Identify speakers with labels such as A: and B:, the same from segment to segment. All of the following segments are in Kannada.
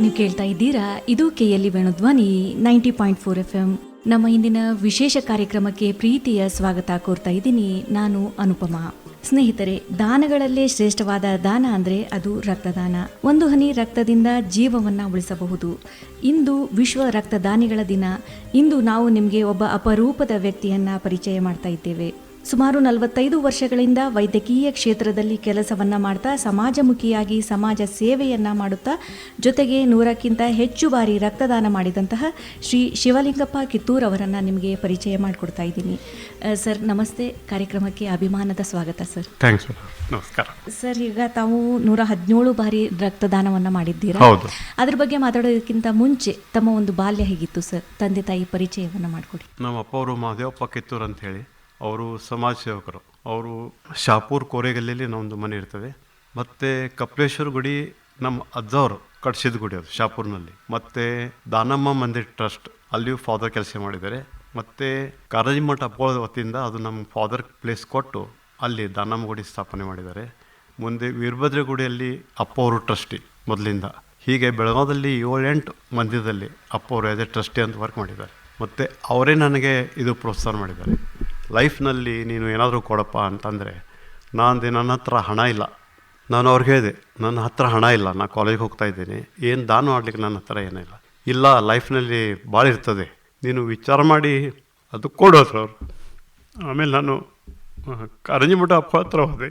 A: ನೀವು ಕೇಳ್ತಾ ಇದ್ದೀರಾ? ಇದು KLE Venudhwani, ninety point four F M ನಮ್ಮ ಇಂದಿನ ವಿಶೇಷ ಕಾರ್ಯಕ್ರಮಕ್ಕೆ ಪ್ರೀತಿಯ ಸ್ವಾಗತ ಕೋರ್ತಾ ಇದ್ದೀನಿ ನಾನು ಅನುಪಮಾ. ಸ್ನೇಹಿತರೆ, ದಾನಗಳಲ್ಲೇ ಶ್ರೇಷ್ಠವಾದ ದಾನ ಅಂದರೆ ಅದು ರಕ್ತದಾನ. ಒಂದು ಹನಿ ರಕ್ತದಿಂದ ಜೀವವನ್ನ ಉಳಿಸಬಹುದು. ಇಂದು ವಿಶ್ವ ರಕ್ತದಾನಿಗಳ ದಿನ. ಇಂದು ನಾವು ನಿಮಗೆ ಒಬ್ಬ ಅಪರೂಪದ ವ್ಯಕ್ತಿಯನ್ನ ಪರಿಚಯ ಮಾಡ್ತಾ ಇದ್ದೇವೆ. ಸುಮಾರು ನಲವತ್ತೈದು ವರ್ಷಗಳಿಂದ ವೈದ್ಯಕೀಯ ಕ್ಷೇತ್ರದಲ್ಲಿ ಕೆಲಸವನ್ನ ಮಾಡ್ತಾ ಸಮಾಜಮುಖಿಯಾಗಿ ಸಮಾಜ ಸೇವೆಯನ್ನ ಮಾಡುತ್ತಾ ಜೊತೆಗೆ ನೂರಕ್ಕಿಂತ ಹೆಚ್ಚು ಬಾರಿ ರಕ್ತದಾನ ಮಾಡಿದಂತಹ ಶ್ರೀ ಶಿವಲಿಂಗಪ್ಪ ಕಿತ್ತೂರ್ ಅವರನ್ನ ನಿಮಗೆ ಪರಿಚಯ ಮಾಡಿಕೊಡ್ತಾ ಇದ್ದೀನಿ. ಸರ್ ನಮಸ್ತೆ. ಕಾರ್ಯಕ್ರಮಕ್ಕೆ ಅಭಿಮಾನದ ಸ್ವಾಗತ ಸರ್.
B: ಥ್ಯಾಂಕ್ಸ್ ನಮಸ್ಕಾರ.
A: ಸರ್ ಈಗ ತಾವು ನೂರ ಹದಿನೇಳು ಬಾರಿ ರಕ್ತದಾನವನ್ನ ಮಾಡಿದ್ದೀರಾ? ಅದ್ರ ಬಗ್ಗೆ ಮಾತಾಡೋದಕ್ಕಿಂತ ಮುಂಚೆ ತಮ್ಮ ಒಂದು ಬಾಲ್ಯ ಹೇಗಿತ್ತು ಸರ್? ತಂದೆ ತಾಯಿ ಪರಿಚಯವನ್ನ ಮಾಡಿಕೊಡಿ.
B: ನಮ್ಮ ಅಪ್ಪ ಅವರು ಮಹದೇವಪ್ಪ ಕಿತ್ತೂರ್ ಅಂತ ಹೇಳಿ ಅವರು ಸಮಾಜ ಸೇವಕರು. ಅವರು ಶಾಪೂರ್ ಕೋರೆಗಲ್ಲಿ ನಮ್ಮದು ಮನೆ ಇರ್ತದೆ. ಮತ್ತು ಕಪಿಲೇಶ್ವರ ಗುಡಿ ನಮ್ಮ ಅಜ್ಜವರು ಕಟ್ಸಿದ ಗುಡಿ ಅದು ಶಾಪೂರ್ನಲ್ಲಿ. ಮತ್ತು ದಾನಮ್ಮ ಮಂದಿರ್ ಟ್ರಸ್ಟ್ ಅಲ್ಲಿಯೂ ಫಾದರ್ ಕೆಲಸ ಮಾಡಿದ್ದಾರೆ. ಮತ್ತು ಕಾರಾಜಿ ಮಠ ವತಿಯಿಂದ ಅದು ನಮ್ಮ ಫಾದರ್ ಪ್ಲೇಸ್ ಕೊಟ್ಟು ಅಲ್ಲಿ ದಾನಮ್ಮ ಗುಡಿ ಸ್ಥಾಪನೆ ಮಾಡಿದ್ದಾರೆ. ಮುಂದೆ ವೀರಭದ್ರ ಗುಡಿಯಲ್ಲಿ ಅಪ್ಪ ಅವರು ಟ್ರಸ್ಟಿ ಮೊದಲಿಂದ. ಹೀಗೆ ಬೆಳಗಾವದಲ್ಲಿ ಏಳೆಂಟು ಮಂದಿರದಲ್ಲಿ ಅಪ್ಪ ಅವರು ಆ್ಯಸ್ ಎ ಟ್ರಸ್ಟಿ ಅಂತ ವರ್ಕ್ ಮಾಡಿದ್ದಾರೆ. ಮತ್ತು ಅವರೇ ನನಗೆ ಇದು ಪ್ರೋತ್ಸಾಹ ಮಾಡಿದ್ದಾರೆ. ಲೈಫ್ನಲ್ಲಿ ನೀನು ಏನಾದರೂ ಕೊಡಪ್ಪ ಅಂತಂದರೆ, ನಾನು ನನ್ನ ಹತ್ರ ಹಣ ಇಲ್ಲ. ನಾನು ಅವ್ರಿಗೆ ಹೇಳಿದೆ, ನನ್ನ ಹತ್ರ ಹಣ ಇಲ್ಲ. ನಾನು ಕಾಲೇಜ್ಗೆ ಹೋಗ್ತಾ ಇದ್ದೀನಿ. ಏನು ದಾನ ಮಾಡಲಿಕ್ಕೆ ನನ್ನ ಹತ್ರ ಏನಿಲ್ಲ ಇಲ್ಲ. ಲೈಫ್ನಲ್ಲಿ ಭಾಳ ಇರ್ತದೆ. ನೀನು ವಿಚಾರ ಮಾಡಿ ಅದು ಕೊಡೋದ್ರು ಅವರು. ಆಮೇಲೆ ನಾನು ಕರಂಜಿಮಠ ಅಪ್ಪ ಹತ್ರ ಹೋದೆ.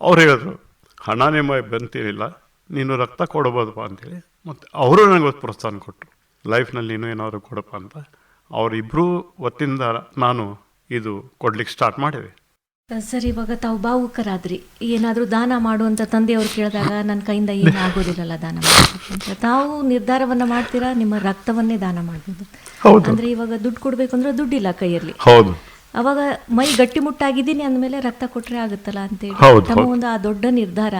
B: ಅವ್ರು ಹೇಳಿದ್ರು, ಹಣ ನಿಮ್ಮ ಬಂತೇನಿಲ್ಲ. ನೀನು ರಕ್ತ ಕೊಡ್ಬೋದಪ್ಪ ಅಂತೇಳಿ. ಮತ್ತು ಅವರು ನನಗೆ ಪ್ರೋತ್ಸಾಹ ಕೊಟ್ಟರು. ಲೈಫ್ನಲ್ಲಿ ನೀನು ಏನಾದರೂ ಕೊಡಪ್ಪ ಅಂತ. ಅವರಿಬ್ಬರೂ ಒತ್ತಿಂದ ನಾನು ಇದು ಕೊಡ್ಲಿಕ್ಕೆ ಸ್ಟಾರ್ಟ್ ಮಾಡಿವೆ
A: ಸರ್ ಇವಾಗ ತಾವು ಭಾವುಕರಾದ್ರಿ ಏನಾದರೂ ದಾನ ಮಾಡುವಂತ ತಂದೆಯವರು ಕೇಳಿದಾಗ ನನ್ನ ಕೈಯಿಂದ ಏನು ಆಗೋದಿಲ್ಲಲ್ಲ ದಾನ ಮಾಡೋದಕ್ಕೆ ಅಂತ. ತಾವು ನಿರ್ಧಾರವನ್ನ ಮಾಡ್ತೀರಾ? ನಿಮ್ಮ ರಕ್ತವನ್ನೇ ದಾನ ಮಾಡ್ಬೋದು. ಅಂದ್ರೆ ಇವಾಗ ದುಡ್ಡು ಕೊಡ್ಬೇಕು ಅಂದ್ರೆ ದುಡ್ಡಿಲ್ಲ ಕೈಯಲ್ಲಿ.
B: ಹೌದು.
A: ಅವಾಗ ಮೈ ಗಟ್ಟಿಮುಟ್ಟಾಗಿದ್ದೀನಿ ಅಂದಮೇಲೆ ರಕ್ತ ಕೊಟ್ಟರೆ ಆಗುತ್ತಲ್ಲ ಅಂತೇಳಿ. ತಮ್ಮ. ಒಂದು ಆ ದೊಡ್ಡ ನಿರ್ಧಾರ.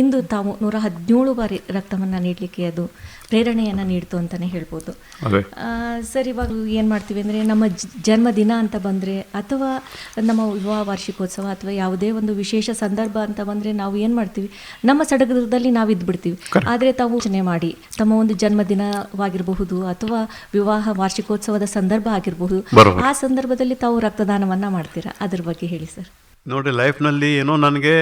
A: ಇಂದು ತಾವು ನೂರ ಹದಿನೇಳು ಬಾರಿ ರಕ್ತವನ್ನ ನೀಡಲಿಕ್ಕೆ ಅದು ಪ್ರೇರಣೆಯನ್ನ ನೀಡ್ತು ಅಂತಾನೆ ಹೇಳ್ಬೋದು. ಸರ್ ಇವಾಗ ಏನು ಮಾಡ್ತೀವಿ ಅಂದರೆ ನಮ್ಮ ಜನ್ಮದಿನ ಅಂತ ಬಂದರೆ ಅಥವಾ ನಮ್ಮ ವಿವಾಹ ವಾರ್ಷಿಕೋತ್ಸವ ಅಥವಾ ಯಾವುದೇ ಒಂದು ವಿಶೇಷ ಸಂದರ್ಭ ಅಂತ ಬಂದರೆ ನಾವು ಏನು ಮಾಡ್ತೀವಿ? ನಮ್ಮ ಸಡಗರದಲ್ಲಿ ನಾವು ಇದ್ಬಿಡ್ತೀವಿ. ಆದರೆ ತಾವು ಯೋಚನೆ ಮಾಡಿ ತಮ್ಮ ಒಂದು ಜನ್ಮದಿನವಾಗಿರಬಹುದು ಅಥವಾ ವಿವಾಹ ವಾರ್ಷಿಕೋತ್ಸವದ ಸಂದರ್ಭ ಆಗಿರಬಹುದು ಆ ಸಂದರ್ಭದಲ್ಲಿ ತಾವು ರಕ್ತದಾನವನ್ನ ಮಾಡ್ತೀರಾ? ಅದ್ರ ಬಗ್ಗೆ ಹೇಳಿ ಸರ್.
B: ನೋಡಿ, ಲೈಫ್ನಲ್ಲಿ ಏನೋ ನನಗೆ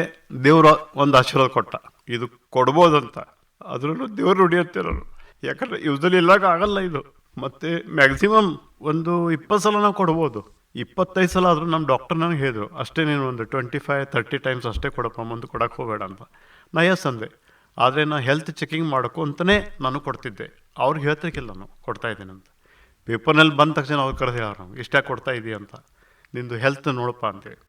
B: ದೇವ್ರ ಒಂದು ಆಶೀರ್ವಾದ ಕೊಟ್ಟ. ಇದು ಕೊಡ್ಬೋದಂತ. ಅದರಲ್ಲೂ ದೇವ್ರು ನುಡಿಯುತ್ತಿರೋರು ಯಾಕಂದ್ರೆ ಯೂಸಲಿ ಇಲ್ಲಾಗ ಆಗಲ್ಲ ಇದು. ಮತ್ತೆ ಮ್ಯಾಕ್ಸಿಮಮ್ ಒಂದು ಇಪ್ಪತ್ತು ಸಲ ನಾವು ಕೊಡ್ಬೋದು. ಇಪ್ಪತ್ತೈದು ಸಲ ಆದರೂ ನಮ್ಮ ಡಾಕ್ಟರ್ ನನಗೆ ಹೇಳಿದ್ರು, ಅಷ್ಟೇ ನೀನು ಒಂದು ಟ್ವೆಂಟಿ ಫೈವ್ ತರ್ಟಿ ಟೈಮ್ಸ್ ಅಷ್ಟೇ ಕೊಡಪ್ಪ, ಮುಂದೆ ಕೊಡಕ್ಕೆ ಹೋಗಬೇಡ ಅಂತ. ನಾ ಎಸ್ ಅಂದೆ. ಆದರೆ ನಾನು ಹೆಲ್ತ್ ಚೆಕಿಂಗ್ ಮಾಡ್ಕೊಂತಲೇ ನಾನು ಕೊಡ್ತಿದ್ದೆ. ಅವ್ರಿಗೆ ಹೇಳ್ತಿರ್ಕಿಲ್ಲ ನಾನು, ಕೊಡ್ತಾ ಇದ್ದೀನಿ ಅಂತ. ಪೇಪರ್ನಲ್ಲಿ ಬಂದ ತಕ್ಷಣ ಅವ್ರು ಕರೆದು ಹೇಳೋರು ನಮ್ಗೆ ಇಷ್ಟ ಕೊಡ್ತಾ ಇದೀಯ ಅಂತ. ನಿಂದು ಹೆಲ್ತ್ ನೋಡಪ್ಪ ಅಂತೇಳಿ.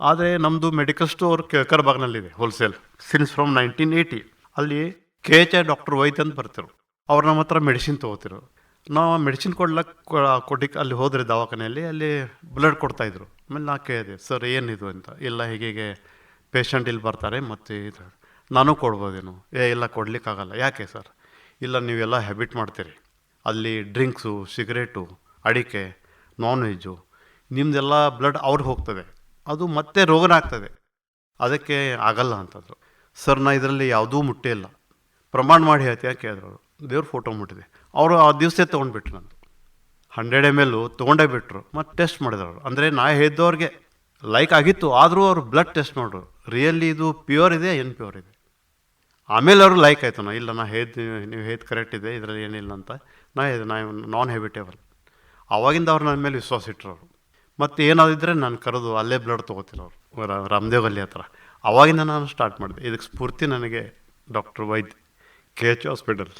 B: ಆದರೆ ನಮ್ಮದು medical store Kelkar ಬಾಗ್ನಲ್ಲಿದೆ wholesale since from nineteen eighty ಅಲ್ಲಿ K H I doctor Vaidya ಅಂತ ಬರ್ತಿರು ಅವ್ರು ನಮ್ಮ ಹತ್ರ ಮೆಡಿಸಿನ್ ತೊಗೋತಿರು ನಾವು ಮೆಡಿಸಿನ್ ಕೊಡ್ಲಕ್ಕೆ ಕೊಡ್ಲಿಕ್ಕೆ ಅಲ್ಲಿ ಹೋದರೆ ದವಾಖಾನೆಯಲ್ಲಿ, ಅಲ್ಲಿ ಬ್ಲಡ್ ಕೊಡ್ತಾಯಿದ್ರು ಆಮೇಲೆ ನಾ ಕೇಳಿದೆ, ಸರ್, ಏನಿದು ಅಂತ? ಇಲ್ಲ, ಹೀಗೆ ಪೇಷಂಟ್ ಇಲ್ಲಿ ಬರ್ತಾರೆ, ಮತ್ತು ಇದು ನಾನು ಕೊಡ್ಬೋದೇನು? ಏ, ಇಲ್ಲ, ಕೊಡ್ಲಿಕ್ಕಾಗಲ್ಲ. ಯಾಕೆ, ಸರ್? ಇಲ್ಲ, ನೀವೆಲ್ಲ ಹ್ಯಾಬಿಟ್ ಮಾಡ್ತೀರಿ. ಅಲ್ಲಿ ಡ್ರಿಂಕ್ಸು ಸಿಗರೇಟು ಅಡಿಕೆ ನಾನ್ ವೆಜ್ಜು ನಿಮ್ಮದೆಲ್ಲ ಬ್ಲಡ್ ಅವ್ರಿಗೆ ಹೋಗ್ತದೆ. ಅದು ಮತ್ತೆ ರೋಗನಾಗ್ತದೆ. ಅದಕ್ಕೆ ಆಗಲ್ಲ ಅಂತಂದರು ಸರ್, ನಾ ಇದರಲ್ಲಿ ಯಾವುದೂ ಮುಟ್ಟೇ ಇಲ್ಲ. ಪ್ರಮಾಣ ಮಾಡಿ ಹೇಳ್ತೀಯ ಕೇಳಿದ್ರು ಅವರು. ದೇವ್ರ ಫೋಟೋ ಮುಟ್ಟಿದೆ. ಅವರು ಆ ದಿವಸ ತೊಗೊಂಡ್ಬಿಟ್ರು ನಂದು. ಹಂಡ್ರೆಡ್ ಎಂ ಎಲ್ಲು ತೊಗೊಂಡೇ ಬಿಟ್ಟರು ಮತ್ತು ಟೆಸ್ಟ್ ಮಾಡಿದ್ರು ಅವರು. ಅಂದರೆ ನಾ ಹೇಳಿದ್ದವ್ರಿಗೆ ಲೈಕ್ ಆಗಿತ್ತು. ಆದರೂ ಅವರು ಬ್ಲಡ್ ಟೆಸ್ಟ್ ಮಾಡಿದ್ರು. ರಿಯಲ್ಲಿ ಇದು ಪ್ಯೂರ್ ಇದೆ, ಏನು ಪ್ಯೂರ್ ಇದೆ? ಆಮೇಲೆ ಅವರು ಲೈಕ್ ಆಯಿತು. ನಾ ಇಲ್ಲ, ನಾ ಹೇದ್ ನೀವು ಹೇದ್ ಕರೆಕ್ಟ್ ಇದೆ, ಇದರಲ್ಲಿ ಏನಿಲ್ಲ ಅಂತ. ನಾ ಇದು ನಾ ನಾನ್ ಹೆಬಿಟೇಬಲ್ ಆವಾಗಿಂದ ಅವ್ರು ನನ್ನ ಮೇಲೆ ವಿಶ್ವಾಸ ಇಟ್ಟರು ಅವರು. ಮತ್ತು ಏನಾದಿದ್ರೆ ನಾನು ಕರೆದು ಅಲ್ಲೇ ಬ್ಲಡ್ ತೊಗೋತಿಲ್ಲ ಅವರು ರಾಮದೇವ್ ಅಲ್ಲಿ ಹತ್ರ. ಅವಾಗಿಂದ ನಾನು ಸ್ಟಾರ್ಟ್ ಮಾಡಿದೆ. ಇದಕ್ಕೆ ಸ್ಫೂರ್ತಿ ನನಗೆ ಡಾಕ್ಟರ್ ವೈದ್ಯ ಕೆ ಎಚ್ ಹಾಸ್ಪಿಟಲ್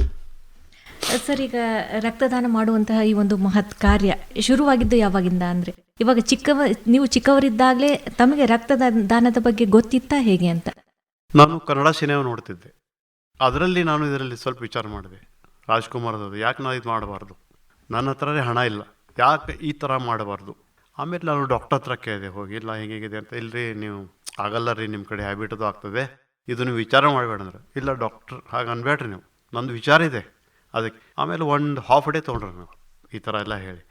A: ಸರ್ ಈಗ ರಕ್ತದಾನ ಮಾಡುವಂತಹ ಈ ಒಂದು ಮಹತ್ ಕಾರ್ಯ ಶುರುವಾಗಿದ್ದು ಯಾವಾಗಿಂದ ಅಂದ್ರೆ ಇವಾಗ ಚಿಕ್ಕವ ನೀವು ಚಿಕ್ಕವರಿದ್ದಾಗಲೇ ತಮಗೆ ರಕ್ತದಾನ ದಾನದ ಬಗ್ಗೆ ಗೊತ್ತಿತ್ತಾ ಹೇಗೆ ಅಂತ?
B: ನಾನು ಕನ್ನಡ ಸಿನಿಮಾ ನೋಡ್ತಿದ್ದೆ. ಅದರಲ್ಲಿ ನಾನು ಇದರಲ್ಲಿ ಸ್ವಲ್ಪ ವಿಚಾರ ಮಾಡಿದೆ. ರಾಜ್ಕುಮಾರ್ ಯಾಕೆ ನಾನು ಇದು ಮಾಡಬಾರ್ದು? ನನ್ನ ಹತ್ರನೇ ಹಣ ಇಲ್ಲ. ಯಾಕೆ ಈ ಥರ ಮಾಡಬಾರ್ದು? ಆಮೇಲೆ ನಾನು ಡಾಕ್ಟರ್ ಹತ್ರ ಕೇಳಿದೆ, ಹೋಗಿ, ಇಲ್ಲ ಹೇಗಿದೆ ಅಂತ? ಇಲ್ಲರಿ ನೀವು ಆಗಲ್ಲ ರೀ ನಿಮ್ಮ ಕಡೆ ಹ್ಯಾಬಿಟ್ ಅದು ಆಗ್ತದೆ. ಇದನ್ನು ವಿಚಾರ ಮಾಡಬೇಡ ಅಂದ್ರೆ. ಇಲ್ಲ ಡಾಕ್ಟ್ರ್ ಹಾಗೆ ಅನ್ಬೇಡ್ರಿ ನೀವು. ನಂದು ವಿಚಾರ ಇದೆ. ಅದಕ್ಕೆ ಆಮೇಲೆ ಒಂದು ಹಾಫ್ ಡೇ ತೊಗೊಂಡ್ರಿ ನೀವು ಈ ಥರ ಎಲ್ಲ ಹೇಳಿ.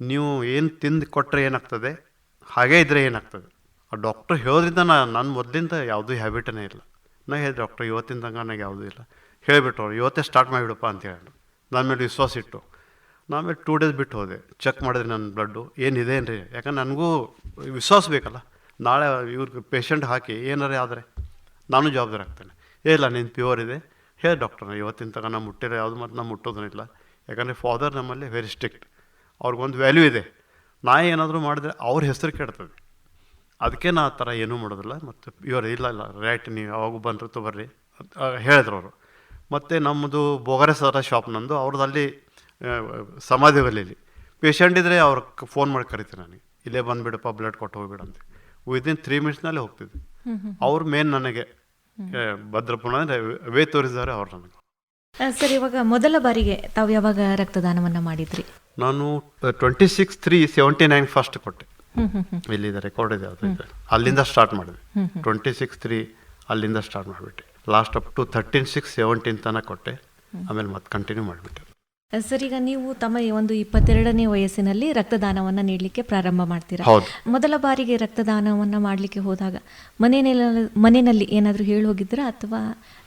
B: ನೀವು ಏನು ತಿಂದು ಕೊಟ್ಟರೆ ಏನಾಗ್ತದೆ? ಹಾಗೇ ಇದ್ದರೆ ಏನಾಗ್ತದೆ? ಆ ಡಾಕ್ಟ್ರ್ ಹೇಳೋದ್ರಿಂದ ನಾ ನನ್ನ ಮೊದಲಿಂದ ಯಾವುದೂ ಹ್ಯಾಬಿಟನೇ ಇಲ್ಲ. ನಾ ಹೇಳಿದೆ ಡಾಕ್ಟ್ರ್ ಇವತ್ತಿನ ತನಕ ನನಗೆ ಯಾವುದೂ ಇಲ್ಲ. ಹೇಳಿಬಿಟ್ಟು ಅವ್ರು, ಇವತ್ತೇ ಸ್ಟಾರ್ಟ್ ಮಾಡಿಬಿಡಪ್ಪ ಅಂತ ಹೇಳಿ ನನ್ನ ಮೇಲೆ ವಿಶ್ವಾಸ ಇಟ್ಟು. ನಾಮೇಲೆ ಟೂ ಡೇಸ್ ಬಿಟ್ಟು ಹೋದೆ. ಚೆಕ್ ಮಾಡಿದ್ರೆ ನನ್ನ ಬ್ಲಡ್ಡು ಏನಿದೆ ಏನ್ರಿ? ಯಾಕಂದ್ರೆ ನನಗೂ ವಿಶ್ವಾಸ ಬೇಕಲ್ಲ. ನಾಳೆ ಇವ್ರಿಗೆ ಪೇಷಂಟ್ ಹಾಕಿ ಏನಾರೇ ಆದರೆ ನಾನು ಜವಾಬ್ದಾರಿ ಆಗ್ತೇನೆ. ಏ ಇಲ್ಲ ನಿನ್ನ ಪ್ಯೂರ್ ಇದೆ. ಹೇಳಿ ಡಾಕ್ಟರ್ ಇವತ್ತಿನ ತನಕ ನಾನು ಮುಟ್ಟಿರೋ ಯಾವುದು ಮತ್ತು ನಮ್ಮ ಮುಟ್ಟೋದನಿಲ್ಲ ಯಾಕಂದರೆ ಫಾದರ್ ನಮ್ಮಲ್ಲಿ ವೆರಿ ಸ್ಟ್ರಿಕ್ಟ್ ಅವ್ರಿಗೊಂದು ವ್ಯಾಲ್ಯೂ ಇದೆ. ನಾ ಏನಾದರೂ ಮಾಡಿದ್ರೆ ಅವ್ರ ಹೆಸರು ಕೆಡ್ತದೆ. ಅದಕ್ಕೆ ನಾ ಆ ಥರ ಏನೂ ಮಾಡೋದಿಲ್ಲ. ಮತ್ತು ಇವರು ಇಲ್ಲ ಇಲ್ಲ ರೈಟ್ ನೀವು ಯಾವಾಗ ಬಂದ್ರೆ ತೊಗೊರ್ರಿ ಅಂತ, ಹೇಳಿದ್ರು ಅವರು. ಮತ್ತು ನಮ್ಮದು ಬೋಗರೆ ಸರ ಶಾಪ್ ನಂದು. ಅವ್ರದ್ದು ಅಲ್ಲಿ ಸಮಾಧಿ ಒಲೆಯಲ್ಲಿ ಪೇಷಂಟ್ ಇದ್ದರೆ ಅವ್ರ ಫೋನ್ ಮಾಡಿ ಕರಿತೀನಿ ನನಗೆ ಇಲ್ಲೇ ಬಂದುಬಿಡಪ್ಪ ಬ್ಲಡ್ ಕೊಟ್ಟು ಹೋಗ್ಬಿಡಂತೆ ಅಂತ. ವಿದಿನ್ ತ್ರೀ ಮಿನಿಟ್ಸ್ನಲ್ಲೇ ಹೋಗ್ತಿದ್ದೆ. ಅವ್ರು ಮೇನ್ ನನಗೆ ಭದ್ರಪೂರ್ಣ ಭದ್ರಪುಣ ಅಂದರೆ ವೇ ತೋರಿಸಿದ್ದಾರೆ ಅವ್ರು ನನಗೆ.
A: ಸರ್ ಇವಾಗ ಮೊದಲ ಬಾರಿಗೆ ತಾವು ಯಾವಾಗ ರಕ್ತದಾನವನ್ನು ಮಾಡಿದ್ರಿ?
B: ನಾನು twenty six three seventy nine first ಕೊಟ್ಟೆ ಇಲ್ಲಿದೆ ರೆಕಾರ್ಡ್ ಇದೆ ಅದು. ಅಲ್ಲಿಂದ ಸ್ಟಾರ್ಟ್ ಮಾಡಿದೆ. ಟ್ವೆಂಟಿ ಸಿಕ್ಸ್ ತ್ರೀ ಅಲ್ಲಿಂದ ಸ್ಟಾರ್ಟ್ ಮಾಡಿಬಿಟ್ಟೆ. Last up to thirteen six seventeen ತನಕ ಕೊಟ್ಟೆ. ಆಮೇಲೆ ಮತ್ತೆ ಕಂಟಿನ್ಯೂ ಮಾಡಿಬಿಟ್ಟೆ.
A: ಸರ್ ಈಗ ನೀವು ತಮ್ಮ ಒಂದು ಇಪ್ಪತ್ತೆರಡನೇ ವಯಸ್ಸಿನಲ್ಲಿ ರಕ್ತದಾನವನ್ನ ನೀಡಲಿಕ್ಕೆ ಪ್ರಾರಂಭ ಮಾಡ್ತೀರಾ? ಮೊದಲ ಬಾರಿಗೆ ರಕ್ತದಾನವನ್ನ ಮಾಡಲಿಕ್ಕೆ ಹೋದಾಗ ಮನೆಯಲ್ಲಿ ಮನೆಯಲ್ಲಿ ಏನಾದರೂ ಹೇಳಿ ಹೋಗಿದ್ರಾ ಅಥವಾ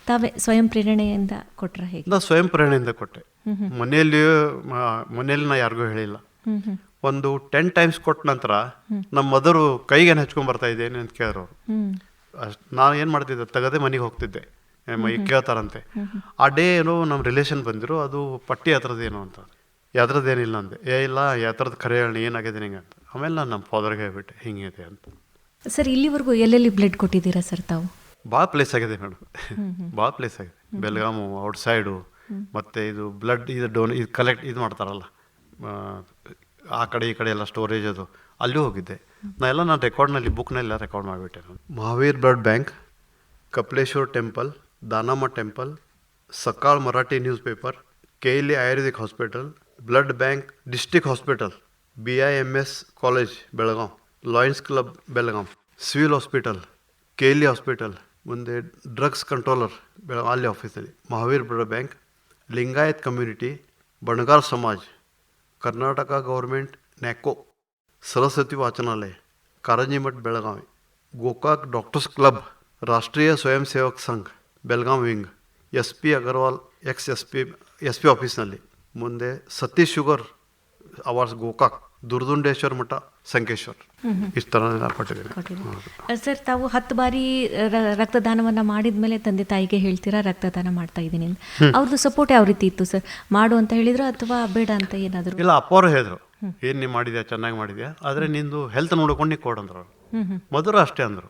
A: ತಾವೇ ಸ್ವಯಂ ಪ್ರೇರಣೆಯಿಂದ ಕೊಟ್ರ ಹೇಗೆ?
B: ನಾನು ಸ್ವಯಂ ಪ್ರೇರಣೆಯಿಂದ ಕೊಟ್ಟೆ. ಮನೆಯಲ್ಲಿ ಮನೆಯಲ್ಲಿ ನಾ ಯಾರಿಗೂ ಹೇಳಿಲ್ಲ. ಒಂದು ಟೆನ್ ಟೈಮ್ಸ್ ಕೊಟ್ಟ ನಂತರ ನಮ್ಮ ಮದರು ಕೈಗೆ ಹಚ್ಕೊಂಡ್ ಬರ್ತಾ ಇದ್ದೇನೆ ಅಂತ ಕೇಳಿದ್ರು ನಾನು ಏನು ಮಾಡ್ತಿದ್ದೆ? ತೆಗದೆ ಮನೆಗೆ ಹೋಗ್ತಿದ್ದೆ. ಕೇಳ್ತಾರಂತೆ. ಆ ಡೇ ಏನೋ ನಮ್ಮ ರಿಲೇಷನ್ ಬಂದಿರು ಅದು ಪಟ್ಟಿ ಹತ್ರದ್ದು ಏನೋ ಅಂತ. ಯಾವ್ದ್ರದ್ದೇನಿಲ್ಲ ಅಂದೆ ಏ ಇಲ್ಲ ಯಾವ್ದ್ರದ್ದು ಖರೆ ಹೇಳಿ ಏನಾಗಿದೆ ನಿಂಗೆ ಅಂತ. ಆಮೇಲೆ ನಾನು ನಮ್ಮ ಫಾದರ್ಗೆ ಹೇಳ್ಬಿಟ್ಟೆ ಹಿಂಗಿದೆ ಅಂತ.
A: ಸರ್ ಇಲ್ಲಿವರೆಗೂ ಎಲ್ಲೆಲ್ಲಿ ಬ್ಲಡ್ ಕೊಟ್ಟಿದ್ದೀರಾ ಸರ್ ತಾವು?
B: ಭಾಳ ಪ್ಲೇಸ್ ಆಗಿದೆ ಮೇಡಮ್ ಭಾಳ ಪ್ಲೇಸ್ ಆಗಿದೆ. ಬೆಲ್ಗಾಮು ಔಟ್ ಸೈಡು ಮತ್ತು ಇದು ಬ್ಲಡ್ ಇದು ಡೋನ್ ಇದು ಕಲೆಕ್ಟ್ ಇದು ಮಾಡ್ತಾರಲ್ಲ. ಆ, ಕಡೆ ಈ ಕಡೆ ಎಲ್ಲ ಸ್ಟೋರೇಜ್ ಅದು. ಅಲ್ಲೂ ಹೋಗಿದ್ದೆ. ನಾ ಎಲ್ಲ ನಾನು ರೆಕಾರ್ಡ್ನಲ್ಲಿ ಬುಕ್ನೆಲ್ಲ ರೆಕಾರ್ಡ್ ಮಾಡಿಬಿಟ್ಟೆ ನಾನು. Mahaveer blood bank Kapileshwar temple Danamma temple Sakal Marathi news paper K L ayurvedic hospital blood bank district hospital B I M S college Belgaum Lions club Belgaum civil hospital K L hospital ಮುಂದೆ ಡ್ರಗ್ಸ್ ಕಂಟ್ರೋಲರ್ ಬೆಳಗಾಂ ಅಲ್ಲಿ ಆಫೀಸಲ್ಲಿ Mahaveer blood bank Lingayat community Banagar Samaj Karnataka government NACO Saraswati Vachanalaya Karanji Math Belagavi Gokak doctors club Rashtriya Swayam Sevak Sangh Belgaum wing S P Agarwal ex S P S P ಆಫೀಸ್ನಲ್ಲಿ. ಮುಂದೆ ಸತೀಶ್ ಶುಗರ್ ಅವಾರ್ಡ್ಸ್ ಗೋಕಾಕ್ ದುರ್ದುಂಡೇಶ್ವರ ಮಠ ಸಂಕೇಶ್ವರ್. ಇಷ್ಟು ಥರ ನಾನು
A: ಸರ್ ತಾವು ಹತ್ತು ಬಾರಿ ರಕ್ತದಾನವನ್ನ ಮಾಡಿದ ಮೇಲೆ ತಂದೆ ತಾಯಿಗೆ ಹೇಳ್ತೀರಾ? ರಕ್ತದಾನ ಮಾಡ್ತಾ ಇದ್ದೀನಿ ಅವ್ರದ್ದು ಸಪೋರ್ಟ್ ಯಾವ ರೀತಿ ಇತ್ತು ಸರ್? ಮಾಡು ಅಂತ ಹೇಳಿದ್ರು ಅಥವಾ ಬೇಡ ಅಂತ ಏನಾದರೂ?
B: ಇಲ್ಲ ಅಪ್ಪ ಅವರು ಹೇಳಿದ್ರು ಏನು ನೀವು ಮಾಡಿದ್ಯಾ? ಚೆನ್ನಾಗಿ ಮಾಡಿದ್ಯಾ? ಆದ್ರೆ ನಿಂದು ಹೆಲ್ತ್ ನೋಡ್ಕೊಂಡು ನೀವು ಕೊಡಂದ್ರು ಮೊದಲು ಅಷ್ಟೇ ಅಂದರು.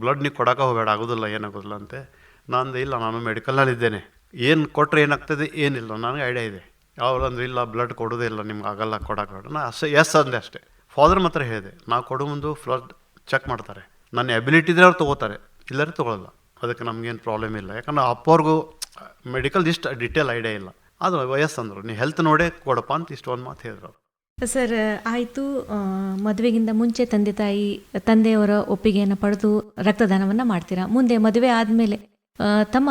B: ಬ್ಲಡ್ ನೀವು ಕೊಡಕ ಹೋಗಬೇಡ ಆಗೋದಿಲ್ಲ ಏನಾಗೋದಿಲ್ಲ ಅಂತೆ. ನಾನು ಇಲ್ಲ, ನಾನು ಮೆಡಿಕಲಲ್ಲಿ ಇದ್ದೇನೆ. ಏನು ಕೊಟ್ಟರೆ ಏನಾಗ್ತದೆ ಏನಿಲ್ಲ, ನನಗೆ ಐಡಿಯಾ ಇದೆ. ಯಾವಾಗಂದ್ರೆ ಇಲ್ಲ ಬ್ಲಡ್ ಕೊಡೋದೇ ಇಲ್ಲ, ನಿಮ್ಗೆ ಆಗಲ್ಲ ಕೊಡೋಕೆ ನಾ ಅಷ್ಟೇ ಎಸ್ ಅಂದೆ ಅಷ್ಟೇ. ಫಾದರ್ ಮಾತ್ರ ಹೇಳಿದೆ, ನಾವು ಕೊಡೋ ಮುಂದೆ ಫ್ಲಡ್ ಚೆಕ್ ಮಾಡ್ತಾರೆ. ನನ್ನ ಎಬಿಲಿಟಿ ಇದ್ರೆ ಅವ್ರು ತೊಗೋತಾರೆ ಇಲ್ಲರೂ ತೊಗೊಳಲ್ಲ. ಅದಕ್ಕೆ ನಮಗೇನು ಪ್ರಾಬ್ಲಮ್ ಇಲ್ಲ. ಯಾಕಂದ್ರೆ ಅಪ್ಪವ್ರಿಗೂ ಮೆಡಿಕಲ್ ಇಷ್ಟು ಡಿಟೇಲ್ ಐಡಿಯಾ ಇಲ್ಲ. ಅದು ವಯಸ್ಸಂದ್ರು ನೀವು ಹೆಲ್ತ್ ನೋಡೇ ಕೊಡಪ್ಪ ಅಂತ ಇಷ್ಟು ಒಂದು ಮಾತು ಹೇಳಿದ್ರು
A: ಸರ್, ಆಯಿತು. ಮದುವೆಗಿಂತ ಮುಂಚೆ ತಂದೆ ತಾಯಿ, ತಂದೆಯವರ ಒಪ್ಪಿಗೆಯನ್ನು ಪಡೆದು ರಕ್ತದಾನವನ್ನು ಮಾಡ್ತೀರಾ? ಮುಂದೆ ಮದುವೆ ಆದಮೇಲೆ ತಮ್ಮ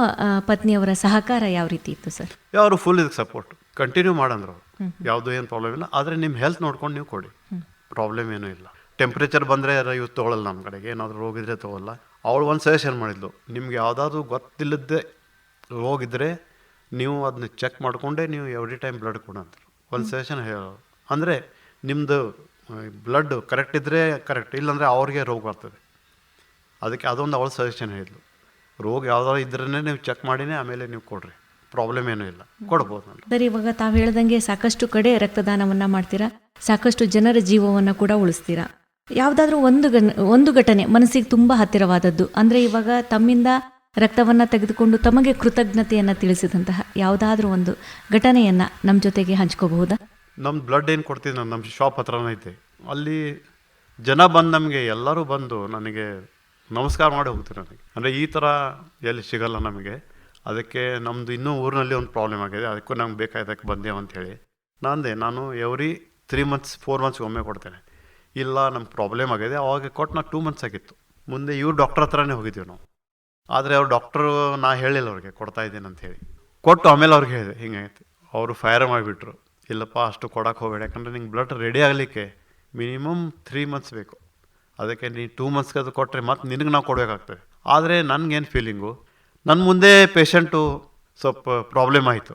A: ಪತ್ನಿಯವರ ಸಹಕಾರ ಯಾವ ರೀತಿ ಇತ್ತು ಸರ್?
B: ಅವರು ಫುಲ್ ಇದಕ್ಕೆ ಸಪೋರ್ಟ್ ಕಂಟಿನ್ಯೂ ಮಾಡಂದ್ರು ಯಾವುದು ಯಾವುದೂ ಏನು ಪ್ರಾಬ್ಲಮ್ ಇಲ್ಲ. ಆದರೆ ನಿಮ್ಮ ಹೆಲ್ತ್ ನೋಡ್ಕೊಂಡು ನೀವು ಕೊಡಿ. ಪ್ರಾಬ್ಲಮ್ ಏನೂ ಇಲ್ಲ. ಟೆಂಪ್ರೇಚರ್ ಬಂದರೆ ಇವತ್ತು ತೊಗೊಳಲ್ಲ ನಮ್ಮ ಕಡೆಗೆ. ಏನಾದರೂ ರೋಗ ಇದ್ರೆ ತೊಗೊಲ್ಲ ಅವಳು ಒಂದು ಸಜೆಷನ್ ಮಾಡಿದ್ಲು. ನಿಮ್ಗೆ ಯಾವುದಾದ್ರೂ ಗೊತ್ತಿಲ್ಲದೆ ರೋಗ ಇದ್ದರೆ ನೀವು ಅದನ್ನ ಚೆಕ್ ಮಾಡಿಕೊಂಡೇ ನೀವು ಎವ್ರಿ ಟೈಮ್ ಬ್ಲಡ್ ಕೊಡಂತಾರೆ ಒಂದು ಸಜೆಷನ್ ಹೇಳೋ. ಅಂದರೆ ನಿಮ್ಮದು ಬ್ಲಡ್ ಕರೆಕ್ಟ್ ಇದ್ದರೆ ಕರೆಕ್ಟ್ ಇಲ್ಲಾಂದರೆ ಅವ್ರಿಗೆ ರೋಗ ಬರ್ತದೆ. ಅದಕ್ಕೆ ಅದೊಂದು ಅವಳು ಸಜೆಷನ್ ಹೇಳಿದ್ಲು. ರೋಗ ಯಾವ್ದಾದ್ರು ಇದ್ರೇ ನೀವು ಚೆಕ್ ಮಾಡಿನೇ ಆಮೇಲೆ ನೀವು ಕೊಡ್ರಿ. ಪ್ರಾಬ್ಲಮ್ ಏನೂ ಇಲ್ಲ. ಕೊಡ್ಬೋದು
A: ಸರಿ ಇವಾಗ ತಾವು ಹೇಳ್ದಂಗೆ ಸಾಕಷ್ಟು ಕಡೆ ರಕ್ತದಾನವನ್ನು ಮಾಡ್ತೀರಾ? ಸಾಕಷ್ಟು ಜನರ ಜೀವವನ್ನು ಕೂಡ ಉಳಿಸ್ತೀರಾ? ಯಾವುದಾದ್ರೂ ಒಂದು ಒಂದು ಘಟನೆ ಮನಸ್ಸಿಗೆ ತುಂಬ ಹತ್ತಿರವಾದದ್ದು. ಅಂದರೆ ಇವಾಗ ತಮ್ಮಿಂದ ರಕ್ತವನ್ನು ತೆಗೆದುಕೊಂಡು ತಮಗೆ ಕೃತಜ್ಞತೆಯನ್ನು ತಿಳಿಸಿದಂತಹ ಯಾವುದಾದ್ರೂ ಒಂದು ಘಟನೆಯನ್ನು ನಮ್ಮ ಜೊತೆಗೆ ಹಂಚ್ಕೋಬಹುದಾ?
B: ನಮ್ಮ ಬ್ಲಡ್ ಏನು ಕೊಡ್ತೀನಿ ನಾನು ನಮ್ಮ ಶಾಪ್ ಹತ್ರನೇ ಐತೆ. ಅಲ್ಲಿ ಜನ ಬಂದು ನಮಗೆ ಎಲ್ಲರೂ ಬಂದು ನನಗೆ ನಮಸ್ಕಾರ ಮಾಡಿ ಹೋಗ್ತೀವಿ ನನಗೆ. ಅಂದರೆ ಈ ಥರ ಎಲ್ಲಿ ಸಿಗಲ್ಲ ನಮಗೆ. ಅದಕ್ಕೆ ನಮ್ಮದು ಇನ್ನೂ ಊರಿನಲ್ಲಿ ಒಂದು ಪ್ರಾಬ್ಲಮ್ ಆಗಿದೆ. ಅದಕ್ಕೂ ನಮ್ಗೆ ಬೇಕಾದಕ್ಕೆ ಬಂದೇವು ಅಂಥೇಳಿ ನಾನಂದೆ ನಾನು every three months four months ಒಮ್ಮೆ ಕೊಡ್ತೇನೆ. ಇಲ್ಲ ನಮ್ಮ ಪ್ರಾಬ್ಲಮ್ ಆಗಿದೆ. ಅವಾಗ ಕೊಟ್ಟು ನಾ ಟೂ ಮಂತ್ಸ್ ಆಗಿತ್ತು. ಮುಂದೆ ಇವ್ರು ಡಾಕ್ಟರ್ ಹತ್ರನೇ ಹೋಗಿದ್ದೀವಿ ನಾವು. ಆದರೆ ಅವ್ರು ಡಾಕ್ಟ್ರು ನಾ ಹೇಳಿಲ್ಲ ಅವ್ರಿಗೆ, ಕೊಡ್ತಾ ಇದ್ದೀನಿ ಅಂತ ಹೇಳಿ. ಕೊಟ್ಟು ಆಮೇಲೆ ಅವ್ರಿಗೆ ಹೇಳಿದೆ ಹಿಂಗಾಯ್ತು ಅವರು ಫೈರ್ ಮಾಡಿಬಿಟ್ರು. ಇಲ್ಲಪ್ಪ, ಅಷ್ಟು ಕೊಡಕ್ಕೆ ಹೋಗಬೇಡ. ಯಾಕಂದರೆ ನಿಂಗೆ ಬ್ಲಡ್ ರೆಡಿ ಆಗಲಿಕ್ಕೆ ಮಿನಿಮಮ್ ತ್ರೀ ಮಂತ್ಸ್ ಬೇಕು. ಅದಕ್ಕೆ ನೀ ಟೂ ಮಂತ್ಸ್ಗೆ ಅದು ಕೊಟ್ಟರೆ ಮತ್ತೆ ನಿನಗೆ ನಾವು ಕೊಡಬೇಕಾಗ್ತದೆ. ಆದರೆ ನನಗೇನು ಫೀಲಿಂಗು ನನ್ನ ಮುಂದೆ ಪೇಷಂಟು ಸ್ವಲ್ಪ ಪ್ರಾಬ್ಲಮ್ ಆಯಿತು.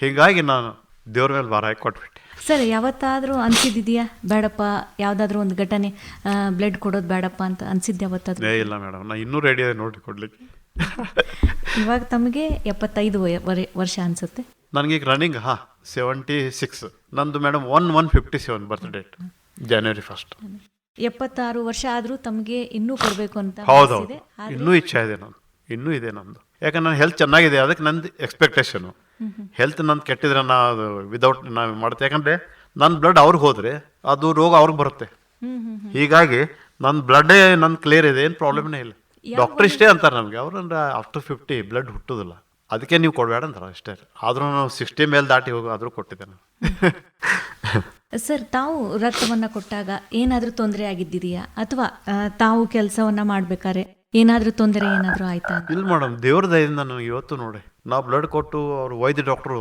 B: ಹೀಗಾಗಿ ನಾನು ದೇವ್ರ ಮೇಲೆ ಭಾರ ಹಾಕಿ ಕೊಟ್ಬಿಟ್ಟೆ.
A: ಸರ್ ಯಾವತ್ತಾದರೂ ಅನಿಸಿದ್ದಿದೆಯಾ? ಬೇಡಪ್ಪ ಯಾವುದಾದ್ರೂ ಒಂದು ಘಟನೆ ಬ್ಲಡ್ ಕೊಡೋದು ಬೇಡಪ್ಪ ಅಂತ ಅನ್ಸಿದ್ದು ಯಾವತ್ತಾದ್ರೂ?
B: ಏ ಇಲ್ಲ ಮೇಡಮ್ ನಾನು ಇನ್ನೂ ರೆಡಿ ನೋಡಿ ಕೊಡ್ಲಿಕ್ಕೆ.
A: ಇವಾಗ ತಮಗೆ ಎಪ್ಪತ್ತೈದು ವರ್ಷ ಅನಿಸುತ್ತೆ.
B: ನನಗೀಗ ರನ್ನಿಂಗ್ ಹಾಂ ಸೆವೆಂಟಿ ಸಿಕ್ಸ್ ನಂದು madam one one fifty seven birth date January first
A: ಎಪ್ಪತ್ತಾರು ವರ್ಷ ಆದರೂ ತಮಗೆ ಇನ್ನೂ ಕೊಡಬೇಕು ಅಂತ
B: ಹೌದೌದು. ಇನ್ನೂ ಇಚ್ಛೆ ಇದೆ ನಾನು ಇನ್ನೂ ಇದೆ ನಂದು ಯಾಕಂದ್ರೆ ನನ್ನ ಹೆಲ್ತ್ ಚೆನ್ನಾಗಿದೆ ಅದಕ್ಕೆ ನಂದು ಎಕ್ಸ್ಪೆಕ್ಟೇಷನು ಹೆಲ್ತ್ ನಂದು ಕೆಟ್ಟಿದ್ರೆ ನಾ ಅದು ವಿದೌಟ್ ನಾವು ಮಾಡುತ್ತೆ ಯಾಕಂದರೆ ನನ್ನ ಬ್ಲಡ್ ಅವ್ರಿಗೆ ಹೋದರೆ ಅದು ರೋಗ ಅವ್ರಿಗೆ ಬರುತ್ತೆ. ಹೀಗಾಗಿ ನನ್ನ ಬ್ಲಡ್ಡೇ ನನ್ನ ಕ್ಲಿಯರ್ ಇದೆ ಏನು ಪ್ರಾಬ್ಲಮ್ನೇ ಇಲ್ಲ ಡಾಕ್ಟರ್ ಇಷ್ಟೇ ಅಂತಾರೆ ನಮಗೆ. ಅವ್ರಂದ್ರೆ ಆಫ್ಟರ್ ಫಿಫ್ಟಿ ಬ್ಲಡ್ ಹುಟ್ಟೋದಿಲ್ಲ. ಅದಕ್ಕೆ ನೀವು ಕೊಡಬೇಡ ಅಂತಾರೆ ಅಷ್ಟೇ. ಆದರೂ ನಾವು ಸಿಕ್ಸ್ಟಿ ಮೇಲೆ ದಾಟಿ ಹೋಗೋ ಆದರೂ ಕೊಟ್ಟಿದ್ದೆ ನಾನು
A: ಸರ್ ತಾವು ರಕ್ತವನ್ನ ಕೊಟ್ಟಾಗ ಏನಾದರೂ ತೊಂದರೆ ಆಗಿದ್ದಿದೆಯಾ ಅಥವಾ ತಾವು ಕೆಲಸವನ್ನ ಮಾಡ್ಬೇಕಾದ್ರೆ ಏನಾದರೂ ತೊಂದರೆ ಏನಾದರೂ ಆಯ್ತಾ?
B: ಇಲ್ಲ ಮೇಡಮ್ ದೇವ್ರ ದಯದಿಂದ ನನಗೆ ಇವತ್ತು ನೋಡಿ ನಾವು ಬ್ಲಡ್ ಕೊಟ್ಟು ಅವ್ರು ವೈದ್ಯ ಡಾಕ್ಟ್ರು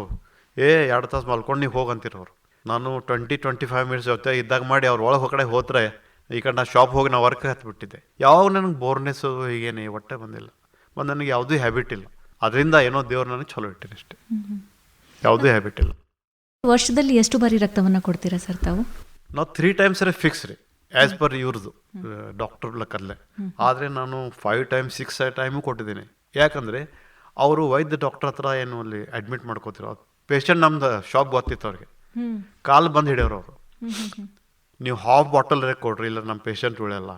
B: ಏ ಎರಡು ತಾಸು ಮಲ್ಕೊಂಡು ನೀವು ಹೋಗಂತಿರೋರು ನಾನು ಟ್ವೆಂಟಿ ಟ್ವೆಂಟಿ ಫೈವ್ ಮಿನಿಟ್ಸ್ ಜೊತೆ ಇದ್ದಾಗ ಮಾಡಿ ಅವ್ರು ಒಳಗೆ ಹೋಗಡೆ ಹೋದ್ರೆ ಈ ಕಡೆ ನಾ ಶಾಪ್ ಹೋಗಿ ನಾ ವರ್ಕ್ ಹತ್ಬಿಟ್ಟಿದ್ದೆ. ಯಾವಾಗ ನನಗೆ ಬೋರ್ನೆಸ್ಸು ಹೀಗೇನೆ ಹೊಟ್ಟೆ ಬಂದಿಲ್ಲ. ಮತ್ತು ನನಗೆ ಯಾವುದೂ ಹ್ಯಾಬಿಟ್ ಇಲ್ಲ. ಅದರಿಂದ ಏನೋ ದೇವ್ರು ನನಗೆ ಚಲೋ ಇಟ್ಟಿನಿ ಅಷ್ಟೇ. ಯಾವುದೂ ಹ್ಯಾಬಿಟ್ ಇಲ್ಲ.
A: ವರ್ಷದಲ್ಲಿ ಎಷ್ಟು ಬಾರಿ ರಕ್ತವನ್ನ ಕೊಡ್ತೀರಾ ಸರ್ ತಾವು?
B: ನಾವು ತ್ರೀ ಟೈಮ್ಸ್ ಫಿಕ್ಸ್ ರೀ ಆ್ಯಸ್ ಪರ್ ಇವ್ರದ್ದು ಡಾಕ್ಟರ್ ಲೆಕ್ಕಲ್ಲೇ ಆದರೆ ನಾನು ಫೈವ್ ಟೈಮ್ ಸಿಕ್ಸ್ ಟೈಮು ಕೊಟ್ಟಿದ್ದೀನಿ. ಯಾಕಂದರೆ ಅವರು ವೈದ್ಯ ಡಾಕ್ಟರ್ ಹತ್ರ ಏನು ಅಲ್ಲಿ ಅಡ್ಮಿಟ್ ಮಾಡ್ಕೋತಿರೋ ಪೇಷಂಟ್ ನಮ್ದು ಶಾಪ್ ಗೊತ್ತಿತ್ತು ಅವ್ರಿಗೆ. ಕಾಲು ಬಂದು ಹಿಡಿಯೋರು ಅವರು. ನೀವು ಹಾಫ್ ಬಾಟಲ್ ಕೊಡ್ರಿ ಇಲ್ಲ ನಮ್ಮ ಪೇಷಂಟ್ ಉಳಿಯಲ್ಲ.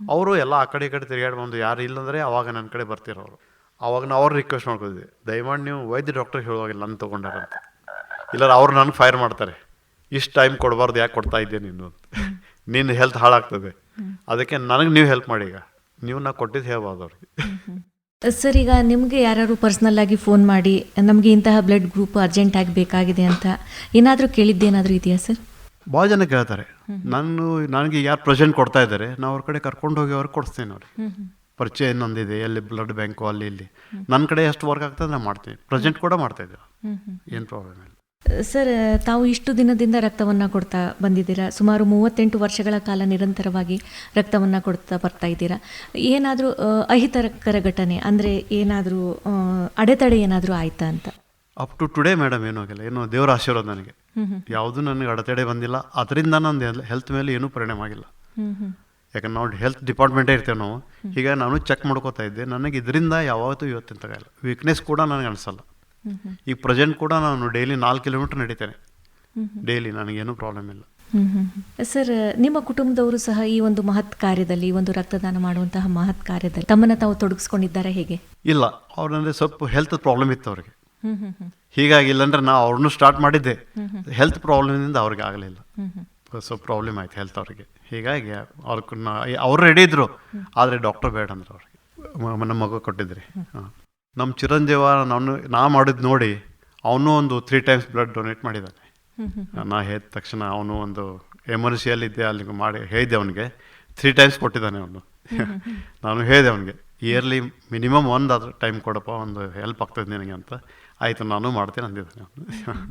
B: ಅವರು ಎಲ್ಲ ಆ ಕಡೆ ಈ ಕಡೆ ತಿರುಗಾಡಿ ಬಂದು ಯಾರು ಇಲ್ಲಂದರೆ ಅವಾಗ ನನ್ನ ಕಡೆ ಬರ್ತಿರೋರು. ಅವಾಗ ನಾವು ಅವ್ರು ರಿಕ್ವೆಸ್ಟ್ ಮಾಡ್ಕೊತಿದ್ವಿ ದಯಮಾಡಿ ನೀವು ವೈದ್ಯ ಡಾಕ್ಟರ್ ಹೇಳುವಾಗಿಲ್ಲ ನಾನು ತೊಗೊಂಡಾರಂತ. ಇಲ್ಲ ಅವ್ರು ನನಗೆ ಫೈರ್ ಮಾಡ್ತಾರೆ. ಇಷ್ಟು ಟೈಮ್ ಕೊಡಬಾರ್ದು ಯಾಕೆ ಕೊಡ್ತಾ ಇದ್ದೆ ನೀನು ಅಂತ. ನಿನ್ನ ಹೆಲ್ತ್ ಹಾಳಾಗ್ತದೆ. ಅದಕ್ಕೆ ನನಗೆ ನೀವು ಹೆಲ್ಪ್ ಮಾಡಿ ಈಗ. ನೀವು ನಾ ಕೊಟ್ಟಿದ್ದು ಹೇಳ್ಬಾರ್ದು ಅವ್ರಿಗೆ
A: ಸರ್ ಈಗ ನಿಮಗೆ ಯಾರು ಪರ್ಸ್ನಲ್ ಆಗಿ ಫೋನ್ ಮಾಡಿ ನಮಗೆ ಇಂತಹ ಬ್ಲಡ್ ಗ್ರೂಪ್ ಅರ್ಜೆಂಟ್ ಆಗಿ ಬೇಕಾಗಿದೆ ಅಂತ ಏನಾದರೂ ಕೇಳಿದ್ದೇನಾದರೂ ಇದೆಯಾ ಸರ್?
B: ಭಾಳ ಜನ ಕೇಳ್ತಾರೆ. ನಾನು ನನಗೆ ಯಾರು ಪ್ರೆಸೆಂಟ್ ಕೊಡ್ತಾ ಇದ್ದಾರೆ ನಾವು ಅವ್ರ ಕಡೆ ಕರ್ಕೊಂಡು ಹೋಗಿ ಅವ್ರಿಗೆ ಕೊಡಿಸ್ತೇನೆ ಅವ್ರಿಗೆ.
A: ಹ್ಮ್ ಹ್ಮ್.
B: ಪರಿಚಯ ಇನ್ನೊಂದಿದೆ ಎಲ್ಲಿ ಬ್ಲಡ್ ಬ್ಯಾಂಕು ಅಲ್ಲಿ ಇಲ್ಲಿ. ನನ್ನ ಕಡೆ ಎಷ್ಟು ವರ್ಕ್ ಆಗ್ತದೆ ನಾನು ಮಾಡ್ತೀನಿ. ಪ್ರೆಸೆಂಟ್ ಕೂಡ ಮಾಡ್ತಾ ಇದ್ದೀವಿ.
A: ಹ್ಮ್ ಹ್ಮ್.
B: ಏನು ಪ್ರಾಬ್ಲಮ್ ಇಲ್ಲ.
A: ಸರ್ ತಾವು ಇಷ್ಟು ದಿನದಿಂದ ರಕ್ತವನ್ನು ಕೊಡ್ತಾ ಬಂದಿದ್ದೀರಾ? ಸುಮಾರು ಮೂವತ್ತೆಂಟು ವರ್ಷಗಳ ಕಾಲ ನಿರಂತರವಾಗಿ ರಕ್ತವನ್ನು ಕೊಡ್ತಾ ಬರ್ತಾ ಇದ್ದೀರಾ? ಏನಾದರೂ ಅಹಿತಕರ ಘಟನೆ ಅಂದರೆ ಏನಾದರೂ ಅಡೆತಡೆ ಏನಾದರೂ ಆಯ್ತಾ ಅಂತ?
B: ಅಪ್ ಟು ಟುಡೇ ಮೇಡಮ್ ಏನೂ ಆಗಿಲ್ಲ. ಏನೋ ದೇವರ ಆಶೀರ್ವಾದ ನನಗೆ. ಯಾವುದೂ ನನಗೆ ಅಡೆತಡೆ ಬಂದಿಲ್ಲ. ಅದರಿಂದ ನನ್ನ ಹೆಲ್ತ್ ಮೇಲೆ ಏನೂ ಪರಿಣಾಮ ಆಗಿಲ್ಲ. ಯಾಕಂದ್ರೆ ನಾವು ಹೆಲ್ತ್ ಡಿಪಾರ್ಟ್ಮೆಂಟೇ ಇರ್ತೇವೆ ನಾವು. ಹೀಗಾಗಿ ನಾನು ಚೆಕ್ ಮಾಡ್ಕೋತಾ ಇದ್ದೆ. ನನಗೆ ಇದರಿಂದ ಯಾವತ್ತೂ ಇವತ್ತಿನ ತಗಲ್ಲ ವೀಕ್ನೆಸ್ ಕೂಡ ನನಗೆ ಅನಿಸಲ್ಲ. ಈಗ ಪ್ರೆಸೆಂಟ್ ಕೂಡ ನಾನು ಡೈಲಿ ನಾಲ್ಕು ಕಿಲೋಮೀಟರ್ ನಡೀತೇನೆ. ಡೈಲಿ ನನಗೇನು ಪ್ರಾಬ್ಲಮ್ ಇಲ್ಲ.
A: ಸರ್ ನಿಮ್ಮ ಕುಟುಂಬದವರು ಸಹ ಈ ಒಂದು ಮಹತ್ ಕಾರ್ಯದಲ್ಲಿ ಈ ಒಂದು ರಕ್ತದಾನ ಮಾಡುವಂತಹ ಮಹತ್ ಕಾರ್ಯದಲ್ಲಿ ತಮ್ಮನ್ನ ತಾವು ತೊಡಗಿಸ್ಕೊಂಡಿದ್ದಾರೆ ಹೇಗೆ?
B: ಇಲ್ಲ ಅವ್ರಂದ್ರೆ ಸ್ವಲ್ಪ ಹೆಲ್ತ್ ಪ್ರಾಬ್ಲಮ್ ಇತ್ತು ಅವ್ರಿಗೆ. ಹೀಗಾಗಿ ಇಲ್ಲಂದ್ರೆ ನಾವು ಅವ್ರನ್ನೂ ಸ್ಟಾರ್ಟ್ ಮಾಡಿದ್ದೆ. ಹೆಲ್ತ್ ಪ್ರಾಬ್ಲಮ್ನಿಂದ ಅವ್ರಿಗೆ ಆಗಲಿಲ್ಲ. ಸ್ವಲ್ಪ ಪ್ರಾಬ್ಲಮ್ ಆಯ್ತು ಹೆಲ್ತ್ ಅವ್ರಿಗೆ. ಹೀಗಾಗಿ ಅವ್ರ ಅವ್ರು ರೆಡಿ ಇದ್ರು. ಆದರೆ ಡಾಕ್ಟರ್ ಬೇಡ ಅಂದ್ರೆ ಅವ್ರಿಗೆ. ನಮ್ಮ ಮಗು ಕೊಟ್ಟಿದ್ರಿ. ಹಾಂ. ನಮ್ಮ ಚಿರಂಜೀವ ನಾನು, ನಾ ಮಾಡಿದ್ದು ನೋಡಿ ಅವನು ಒಂದು ತ್ರೀ ಟೈಮ್ಸ್ ಬ್ಲಡ್ ಡೊನೇಟ್ ಮಾಡಿದ್ದಾನೆ ನಾನು ಹೇಳಿದ ತಕ್ಷಣ ಅವನು ಒಂದು ಎಮರ್ಜೆನ್ಸಿಯಲ್ಲಿದ್ದೆ ಅಲ್ಲಿ ಮಾಡಿ ಹೇಳಿದೆ ಅವನಿಗೆ. ತ್ರೀ ಟೈಮ್ಸ್ ಕೊಟ್ಟಿದ್ದಾನೆ ಅವನು. ನಾನು ಹೇಳಿದೆ ಅವನಿಗೆ ಇಯರ್ಲಿ ಮಿನಿಮಮ್ ಒಂದು ಅದ್ರ ಟೈಮ್ ಕೊಡಪ್ಪ, ಒಂದು ಹೆಲ್ಪ್ ಆಗ್ತದೆ ನಿನಗೆ ಅಂತ. ಆಯಿತು, ನಾನು ಮಾಡ್ತೀನಿ ಅಂದಿದ್ದಾನೆ ಅವನು.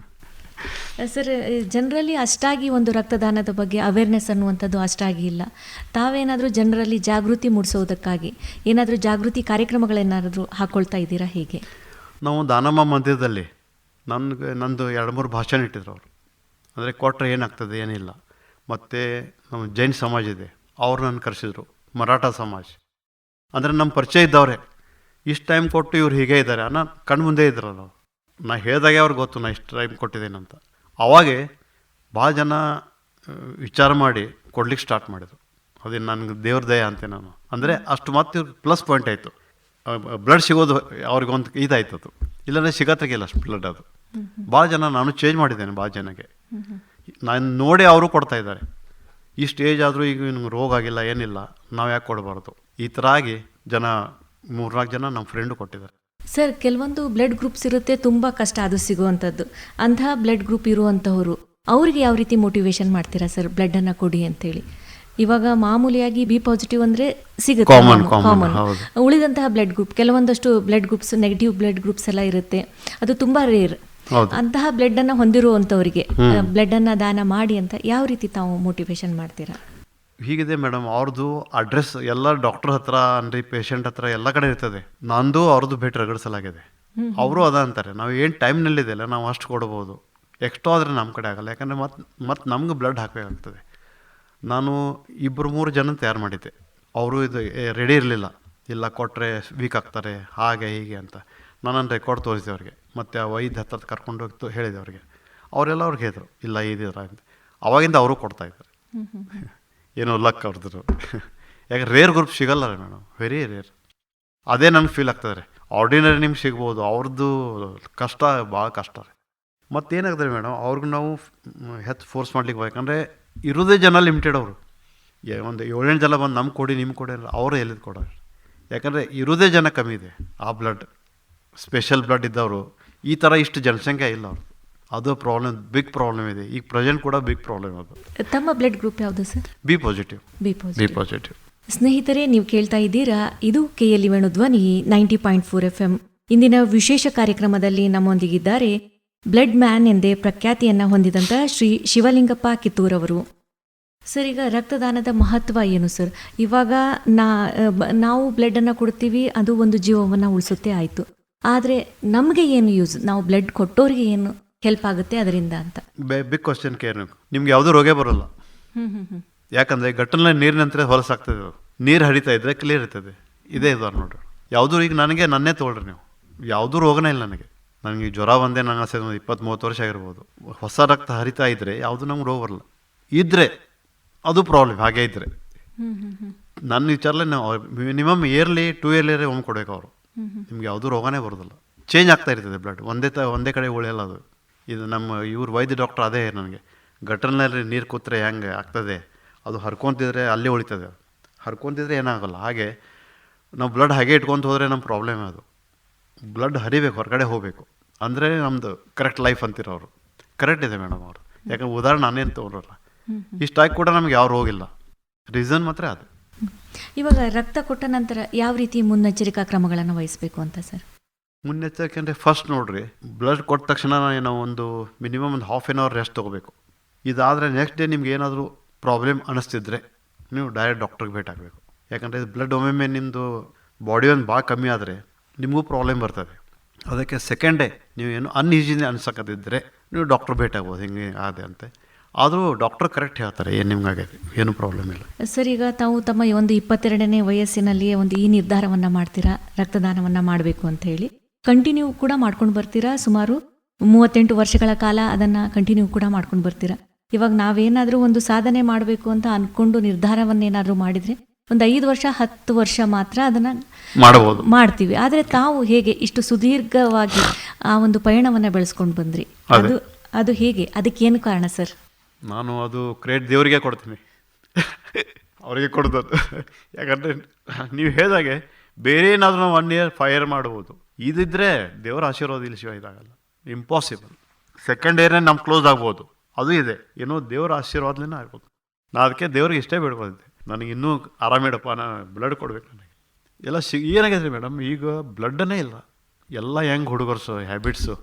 A: ಸರ್ ಜನರಲ್ಲಿ ಅಷ್ಟಾಗಿ ಒಂದು ರಕ್ತದಾನದ ಬಗ್ಗೆ ಅವೇರ್ನೆಸ್ ಅನ್ನುವಂಥದ್ದು ಅಷ್ಟಾಗಿ ಇಲ್ಲ. ತಾವೇನಾದರೂ ಜನರಲ್ಲಿ ಜಾಗೃತಿ ಮೂಡಿಸೋದಕ್ಕಾಗಿ, ಏನಾದರೂ ಜಾಗೃತಿ ಕಾರ್ಯಕ್ರಮಗಳೇನಾದರೂ ಹಾಕ್ಕೊಳ್ತಾ ಇದ್ದೀರಾ ಹೇಗೆ?
B: ನಾವು ದಾನಮ್ಮ ಮಂದಿರದಲ್ಲಿ ನನಗೆ, ನಂದು ಎರಡು ಮೂರು ಭಾಷಣ ಇಟ್ಟಿದ್ರು ಅವರು. ಅಂದರೆ ಕೊಟ್ಟರೆ ಏನಾಗ್ತದೆ ಏನಿಲ್ಲ. ಮತ್ತು ನಮ್ಮ ಜೈನ್ ಸಮಾಜ ಇದೆ, ಅವ್ರು ನನ್ನ ಕರೆಸಿದ್ರು, ಮರಾಠ ಸಮಾಜ. ಅಂದರೆ ನಮ್ಮ ಪರಿಚಯ ಇದ್ದವ್ರೆ. ಇಷ್ಟು ಟೈಮ್ ಕೊಟ್ಟು ಇವ್ರು ಹೀಗೆ ಇದ್ದಾರೆ. ಅನ್ನೋ ಕಣ್ಮುಂದೆ ಇದ್ರಲ್ಲ ನಾ ಹೇಳಿದಾಗೆ ಅವ್ರಿಗೆ ಗೊತ್ತು, ನಾ ಇಷ್ಟು ಟೈಮ್ ಕೊಟ್ಟಿದ್ದೇನಂತ ಅವಾಗೆ ಭಾಳ ಜನ ವಿಚಾರ ಮಾಡಿ ಕೊಡ್ಲಿಕ್ಕೆ ಸ್ಟಾರ್ಟ್ ಮಾಡಿದರು. ಅದೇ ನನಗೆ ದೇವ್ರ ದಯ ಅಂತೆ ನಾನು. ಅಂದರೆ ಅಷ್ಟು ಮತ್ತೆ ಪ್ಲಸ್ ಪಾಯಿಂಟ್ ಆಯಿತು. ಬ್ಲಡ್ ಸಿಗೋದು ಅವ್ರಿಗೆ ಒಂದು ಇದಾಯ್ತು ಅದು. ಇಲ್ಲಾಂದರೆ ಸಿಗತ್ತಿಲ್ಲ ಅಷ್ಟು ಬ್ಲಡ್ ಅದು. ಭಾಳ ಜನ, ನಾನು ಚೇಂಜ್ ಮಾಡಿದ್ದೇನೆ ಭಾಳ ಜನಕ್ಕೆ ನಾನು ನೋಡಿ ಅವರು ಕೊಡ್ತಾ ಇದ್ದಾರೆ. ಇಷ್ಟು ಏಜ್ ಆದರೂ ಈಗ ನಿಮ್ಗೆ ರೋಗ ಆಗಿಲ್ಲ, ಏನಿಲ್ಲ, ನಾವು ಯಾಕೆ ಕೊಡಬಾರ್ದು? ಈ ಥರ ಆಗಿ ಜನ ಮೂರ್ನಾಲ್ಕು ಜನ ನಮ್ಮ ಫ್ರೆಂಡು ಕೊಟ್ಟಿದ್ದಾರೆ.
A: ಸರ್ ಕೆಲವೊಂದು ಬ್ಲಡ್ ಗ್ರೂಪ್ಸ್ ಇರುತ್ತೆ ತುಂಬಾ ಕಷ್ಟ ಅದು ಸಿಗುವಂತದ್ದು ಅಂತಹ ಬ್ಲಡ್ ಗ್ರೂಪ್ ಇರುವಂತಹವರು ಅವ್ರಿಗೆ ಯಾವ ರೀತಿ ಮೋಟಿವೇಶನ್ ಮಾಡ್ತೀರಾ ಸರ್ ಬ್ಲಡ್ಡನ್ನು ಕೊಡಿ ಅಂತ ಹೇಳಿ ಇವಾಗ ಮಾಮೂಲಿಯಾಗಿ ಬಿ ಪಾಸಿಟಿವ್ ಅಂದ್ರೆ ಸಿಗುತ್ತೆ
B: ಕಾಮನ್.
A: ಉಳಿದಂತಹ ಬ್ಲಡ್ ಗ್ರೂಪ್ ಕೆಲವೊಂದಷ್ಟು blood groups negative blood groups ಎಲ್ಲ ಇರುತ್ತೆ. ಅದು ತುಂಬಾ ರೇರ್ ಅಂತಹ ಬ್ಲಡ್ ಅನ್ನ ಹೊಂದಿರುವಂತವರಿಗೆ ಬ್ಲಡ್ ಅನ್ನ ದಾನ ಮಾಡಿ ಅಂತ ಯಾವ ರೀತಿ ತಾವು ಮೋಟಿವೇಶನ್ ಮಾಡ್ತೀರಾ?
B: ಹೀಗಿದೆ ಮೇಡಮ್ ಅವ್ರದ್ದು ಅಡ್ರೆಸ್ ಎಲ್ಲ ಡಾಕ್ಟರ್ ಹತ್ರ ಅನ್ರಿ ಪೇಷಂಟ್ ಹತ್ರ ಎಲ್ಲ ಕಡೆ ಇರ್ತದೆ. ನಂದು ಅವ್ರದ್ದು ಭೇಟಿ ರಗಡಿಸಲಾಗಿದೆ. ಅವರು ಅದ ಅಂತಾರೆ. ನಾವು ಏನು ಟೈಮ್ನಲ್ಲಿದೆಯಲ್ಲ ನಾವು ಅಷ್ಟು ಕೊಡ್ಬೋದು. ಎಕ್ಸ್ಟ್ರಾ ಆದರೆ ನಮ್ಮ ಕಡೆ ಆಗಲ್ಲ. ಯಾಕಂದರೆ ಮತ್ತೆ ಮತ್ತೆ ನಮ್ಗೆ ಬ್ಲಡ್ ಹಾಕಬೇಕಾಗ್ತದೆ ನಾನು ಇಬ್ಬರು ಮೂರು ಜನ ತಯಾರು ಮಾಡಿದ್ದೆ. ಅವರು ಇದು ರೆಡಿ ಇರಲಿಲ್ಲ. ಇಲ್ಲ ಕೊಟ್ಟರೆ ವೀಕ್ ಆಗ್ತಾರೆ ಹಾಗೆ ಹೀಗೆ ಅಂತ. ನಾನು ರೆಕಾರ್ಡ್ ತೋರಿಸಿದೆ ಅವ್ರಿಗೆ. ಮತ್ತು ಆ ವೈದ್ಯ ಹತ್ರ ಕರ್ಕೊಂಡು ಹೋಗಿ ತೋ- ಹೇಳಿದೆ ಅವ್ರಿಗೆ. ಅವರೆಲ್ಲ ಅವ್ರಿಗೆ ಹೇಳಿದರು ಇಲ್ಲ ಇದಿದ್ರ ಅಂತ. ಅವಾಗಿಂದ ಅವರು ಕೊಡ್ತಾಯಿದ್ದಾರೆ ಏನೋ ಲಕ್ ಅವ್ರದ್ದು ಯಾಕೆ ರೇರ್ ಗ್ರೂಪ್ ಸಿಗಲ್ಲ ರೀ ಮೇಡಮ್. ವೆರಿ ರೇರ್ ಅದೇ ನನಗೆ ಫೀಲ್ ಆಗ್ತದೆ ರೀ. ಆರ್ಡಿನರಿ ನಿಮ್ಗೆ ಸಿಗ್ಬೋದು. ಅವ್ರದ್ದು ಕಷ್ಟ ಭಾಳ ಕಷ್ಟ ರೀ. ಮತ್ತೇನಾಗ್ತದೆ ಮೇಡಮ್, ಅವ್ರಿಗೆ ನಾವು ಹೆಚ್ಚು ಫೋರ್ಸ್ ಮಾಡ್ಲಿಕ್ಕೆ ಯಾಕಂದರೆ ಇರೋದೇ ಜನ ಲಿಮಿಟೆಡ್ ಅವರು. ಒಂದು ಏಳೆಂಟು ಜನ ಬಂದು ನಮ್ಮ ಕೊಡಿ ನಿಮ್ಗೆ ಕೊಡಿ ಅವರು ಎಲ್ಲಿದ್ದು ಕೊಡೋರು. ಯಾಕಂದರೆ ಇರೋದೇ ಜನ ಕಮ್ಮಿ ಇದೆ. ಆ ಬ್ಲಡ್ ಸ್ಪೆಷಲ್ ಬ್ಲಡ್ ಇದ್ದವರು. ಈ ಥರ ಇಷ್ಟು ಜನಸಂಖ್ಯೆ ಇಲ್ಲ ಅವ್ರದ್ದು ಅದು ಪ್ರಾಬ್ಲಮ್ ಬಿಗ್ ಪ್ರಾಬ್ಲಮ್ ಇದೆ. ಈಗ ಪ್ರೆಸೆಂಟ್ ಕೂಡ ಬಿಗ್ ಪ್ರಾಬ್ಲಮ್ ಅದು.
A: ತಮ್ಮ ಬ್ಲಡ್ ಗ್ರೂಪ್ ಯಾವುದು
B: sir B
A: positive
B: B
A: B
B: positive
A: ಸ್ನೇಹಿತರೆ ನೀವು ಕೇಳ್ತಾ ಇದ್ದೀರಾ ಇದು K L Venu Dhwani ninety point four F M ಇಂದಿನ ವಿಶೇಷ ಕಾರ್ಯಕ್ರಮದಲ್ಲಿ ನಮ್ಮೊಂದಿಗಿದ್ದಾರೆ ಬ್ಲಡ್ ಮ್ಯಾನ್ ಎಂದೇ ಪ್ರಖ್ಯಾತಿಯನ್ನ ಹೊಂದಿದಂತ ಶ್ರೀ ಶಿವಲಿಂಗಪ್ಪ ಕಿತ್ತೂರ್ ಅವರು. ಸರ್ ಈಗ ರಕ್ತದಾನದ ಮಹತ್ವ ಏನು ಸರ್ ಇವಾಗ ನಾ ನಾವು ಬ್ಲಡ್ ಅನ್ನ ಕೊಡ್ತೀವಿ ಅದು ಒಂದು ಜೀವವನ್ನ ಉಳಿಸುತ್ತೆ ಆಯ್ತು. ಆದ್ರೆ ನಮಗೆ ಏನು ಯೂಸ್ ನಾವು ಬ್ಲಡ್ ಕೊಟ್ಟೋರಿಗೆ ಏನು? ಹೆಲ್ಪ್ ಆಗುತ್ತೆ ಅದರಿಂದ ಅಂತ.
B: ಬಿಗ್ ಕ್ವಶನ್ ಕೇರ್ ನಿಮ್ಗೆ ಯಾವುದೂ ರೋಗ ಬರೋಲ್ಲ. ಯಾಕಂದ್ರೆ ಗಟ್ಟಲಿನ ನೀರಿನಂತರ ಹೊಲಸಾಗ್ತದೆ ನೀರು ಹರಿತಾ ಇದ್ರೆ ಕ್ಲಿಯರ್ ಇರ್ತದೆ. ಇದೇ ಇದು ನೋಡ್ರಿ. ಯಾವುದೂ ಈಗ ನನಗೆ ನನ್ನೇ ತೊಗೊಳ್ರಿ ನೀವು. ಯಾವುದೂ ರೋಗನೇ ಇಲ್ಲ ನನಗೆ. ನನಗೆ ಜ್ವರ ಒಂದೇ ನನ್ನ ಸೇರಿ ಒಂದು ಇಪ್ಪತ್ತು ಮೂವತ್ತು ವರ್ಷ ಆಗಿರ್ಬೋದು. ಹೊಸ ರಕ್ತ ಹರಿತಾ ಇದ್ರೆ ಯಾವುದು ನಮ್ಗೆ ರೋಗ ಬರಲ್ಲ. ಇದ್ರೆ ಅದು ಪ್ರಾಬ್ಲಮ್ ಹಾಗೆ
A: ಇದ್ರೆ.
B: ನನ್ನ ವಿಚಾರಲ್ಲೇ ನಾವು ಮಿನಿಮಮ್ ಇಯರ್ಲಿ ಟೂ ಇಯರ್ಲಿ ಒಮ್ಮೆ ಕೊಡಬೇಕು ಅವರು. ನಿಮ್ಗೆ ಯಾವುದೂ ರೋಗನೇ ಬರೋದಿಲ್ಲ. ಚೇಂಜ್ ಆಗ್ತಾ ಇರ್ತದೆ ಬ್ಲಡ್ ಒಂದೇ ತ ಒಂದೇ ಕಡೆ ಉಳಿಯಲ್ಲ ಅದು. ಇದು ನಮ್ಮ ಇವ್ರು ವೈದ್ಯ ಡಾಕ್ಟರ್ ಅದೇ ನನಗೆ. ಗಟರ್ನಲ್ಲಿ ನೀರು ಕೂತ್ರೆ ಹೆಂಗೆ ಆಗ್ತದೆ? ಅದು ಹರ್ಕೊತಿದ್ರೆ ಅಲ್ಲೇ ಉಳಿತದೆ. ಹರ್ಕೊತಿದ್ರೆ ಏನಾಗಲ್ಲ. ಹಾಗೆ ನಾವು ಬ್ಲಡ್ ಹಾಗೆ ಇಟ್ಕೊತ ಹೋದರೆ ನಮ್ಮ ಪ್ರಾಬ್ಲಮ್ ಅದು. ಬ್ಲಡ್ ಹರಿಬೇಕು ಹೊರಗಡೆ ಹೋಗಬೇಕು. ಅಂದರೆ ನಮ್ಮದು ಕರೆಕ್ಟ್ ಲೈಫ್ ಅಂತಿರೋರು. ಅವರು ಕರೆಕ್ಟ್ ಇದೆ ಮೇಡಮ್ ಅವರು. ಯಾಕಂದ್ರೆ ಉದಾಹರಣೆ ನಾನೇನು ತೊಗೊಂಡ್ರಲ್ಲ. ಇಷ್ಟಾಗಿ ಕೂಡ ನಮ್ಗೆ ಯಾವ ಹೋಗಿಲ್ಲ. ರೀಸನ್ ಮಾತ್ರ ಅದು.
A: ಇವಾಗ ರಕ್ತ ಕೊಟ್ಟ ನಂತರ ಯಾವ ರೀತಿ ಮುನ್ನೆಚ್ಚರಿಕಾ ಕ್ರಮಗಳನ್ನು ವಹಿಸಬೇಕು ಅಂತ ಸರ್?
B: ಮುನ್ನೆಚ್ಚರಿಕೆ ಫಸ್ಟ್ ನೋಡ್ರಿ ಬ್ಲಡ್ ಕೊಟ್ಟ ತಕ್ಷಣ ಏನೋ ಒಂದು ಮಿನಿಮಮ್ ಒಂದು ಹಾಫ್ ಆನ್ ಅವರ್ ರೆಸ್ಟ್ ತೊಗೋಬೇಕು. ಇದಾದರೆ ನೆಕ್ಸ್ಟ್ ಡೇ ನಿಮ್ಗೆ ಏನಾದರೂ ಪ್ರಾಬ್ಲಮ್ ಅನ್ನಿಸ್ತಿದ್ರೆ ನೀವು ಡೈರೆಕ್ಟ್ ಡಾಕ್ಟ್ರಿಗೆ ಭೇಟಿ ಆಗಬೇಕು. ಯಾಕಂದರೆ ಬ್ಲಡ್ ಒಮ್ಮೊಮ್ಮೆ ನಿಮ್ಮದು ಬಾಡಿ ಒಂದು ಭಾಳ ಕಮ್ಮಿ ಆದರೆ ನಿಮಗೂ ಪ್ರಾಬ್ಲಮ್ ಬರ್ತದೆ. ಅದಕ್ಕೆ ಸೆಕೆಂಡ್ ಡೇ ನೀವು ಏನು ಅನ್ಈಜಿನೇ ಅನ್ಸಕ್ಕದಿದ್ದರೆ ನೀವು ಡಾಕ್ಟ್ರ್ ಭೇಟಿ ಆಗ್ಬೋದು, ಹಿಂಗೆ ಆದೆ ಅಂತೆ. ಆದರೂ ಡಾಕ್ಟರ್ ಕರೆಕ್ಟ್ ಹೇಳ್ತಾರೆ, ಏನು ನಿಮ್ಗೆ ಆಗೈತೆ ಏನು ಪ್ರಾಬ್ಲಮ್ ಇಲ್ಲ.
A: ಸರ್, ಈಗ ತಾವು ತಮ್ಮ ಒಂದು ಇಪ್ಪತ್ತೆರಡನೇ ವಯಸ್ಸಿನಲ್ಲಿಯೇ ಒಂದು ಈ ನಿರ್ಧಾರವನ್ನು ಮಾಡ್ತೀರಾ? ರಕ್ತದಾನವನ್ನು ಮಾಡಬೇಕು ಅಂತ ಹೇಳಿ. ಕಂಟಿನ್ಯೂ ಕೂಡ ಮಾಡ್ಕೊಂಡು ಬರ್ತೀರಾ? ಸುಮಾರು ಮೂವತ್ತೆಂಟು ವರ್ಷಗಳ ಕಾಲ ಅದನ್ನ ಕಂಟಿನ್ಯೂ ಕೂಡ ಮಾಡ್ಕೊಂಡು ಬರ್ತೀರಾ? ಇವಾಗ ನಾವೇನಾದರೂ ಒಂದು ಸಾಧನೆ ಮಾಡಬೇಕು ಅಂತ ಅನ್ಕೊಂಡು ನಿರ್ಧಾರವನ್ನೇನಾದರೂ ಮಾಡಿದ್ರೆ ಒಂದು ಐದು ವರ್ಷ ಹತ್ತು ವರ್ಷ ಮಾತ್ರ ಅದನ್ನ
B: ಮಾಡಬಹುದು.
A: ಮಾಡ್ತೀವಿ. ಆದರೆ ತಾವು ಹೇಗೆ ಇಷ್ಟು ಸುದೀರ್ಘವಾಗಿ ಆ ಒಂದು ಪಯಣವನ್ನ ಬೆಳೆಸ್ಕೊಂಡು ಬಂದ್ರಿ? ಅದು. ಅದು ಹೇಗೆ? ಅದಕ್ಕೇನು ಕಾರಣ ಸರ್?
B: ನಾನು ಅದು ಕ್ರೆಡಿಟ್ ದೇವರಿಗೆ ಕೊಡ್ತೀನಿ. ಅವರಿಗೆ ಕೊಡ್ದು ಯಾಕಂದರೆ ನೀವು ಹೇಳಿದಾಗೆ ಬೇರೆ ಏನಾದರೂ ನಾವು ಒನ್ ಇಯರ್ ಫೈರ್ ಮಾಡ್ಬೋದು ಇದಿದ್ರೆ ದೇವರ ಆಶೀರ್ವಾದ ಇಲ್ಲಿ ಶಿವ ಇದಾಗಲ್ಲ. ಇಂಪಾಸಿಬಲ್ ಸೆಕೆಂಡ್ ಇಯರ್ನೇ ನಮ್ಮ ಕ್ಲೋಸ್ ಆಗ್ಬೋದು. ಅದು ಇದೆ. ಏನೋ ದೇವರ ಆಶೀರ್ವಾದನೇ ಆಗ್ಬೋದು. ನಾ ಅದಕ್ಕೆ ದೇವ್ರಿಗೆ ಇಷ್ಟೇ ಬೇಡ್ಕೊಂಡಿದ್ದೆ ನನಗೆ ಇನ್ನೂ ಆರಾಮಿಡಪ್ಪ ನಾನು ಬ್ಲಡ್ ಕೊಡ್ಬೇಕು ನನಗೆ. ಎಲ್ಲ ಸಿ ಏನಾಗಿದೆ ಮೇಡಮ್ ಈಗ ಬ್ಲಡ್ಡನ್ನೇ ಇಲ್ಲ. ಎಲ್ಲ ಹೆಂಗೆ ಹುಡುಗರ್ಸು ಹ್ಯಾಬಿಟ್ಸು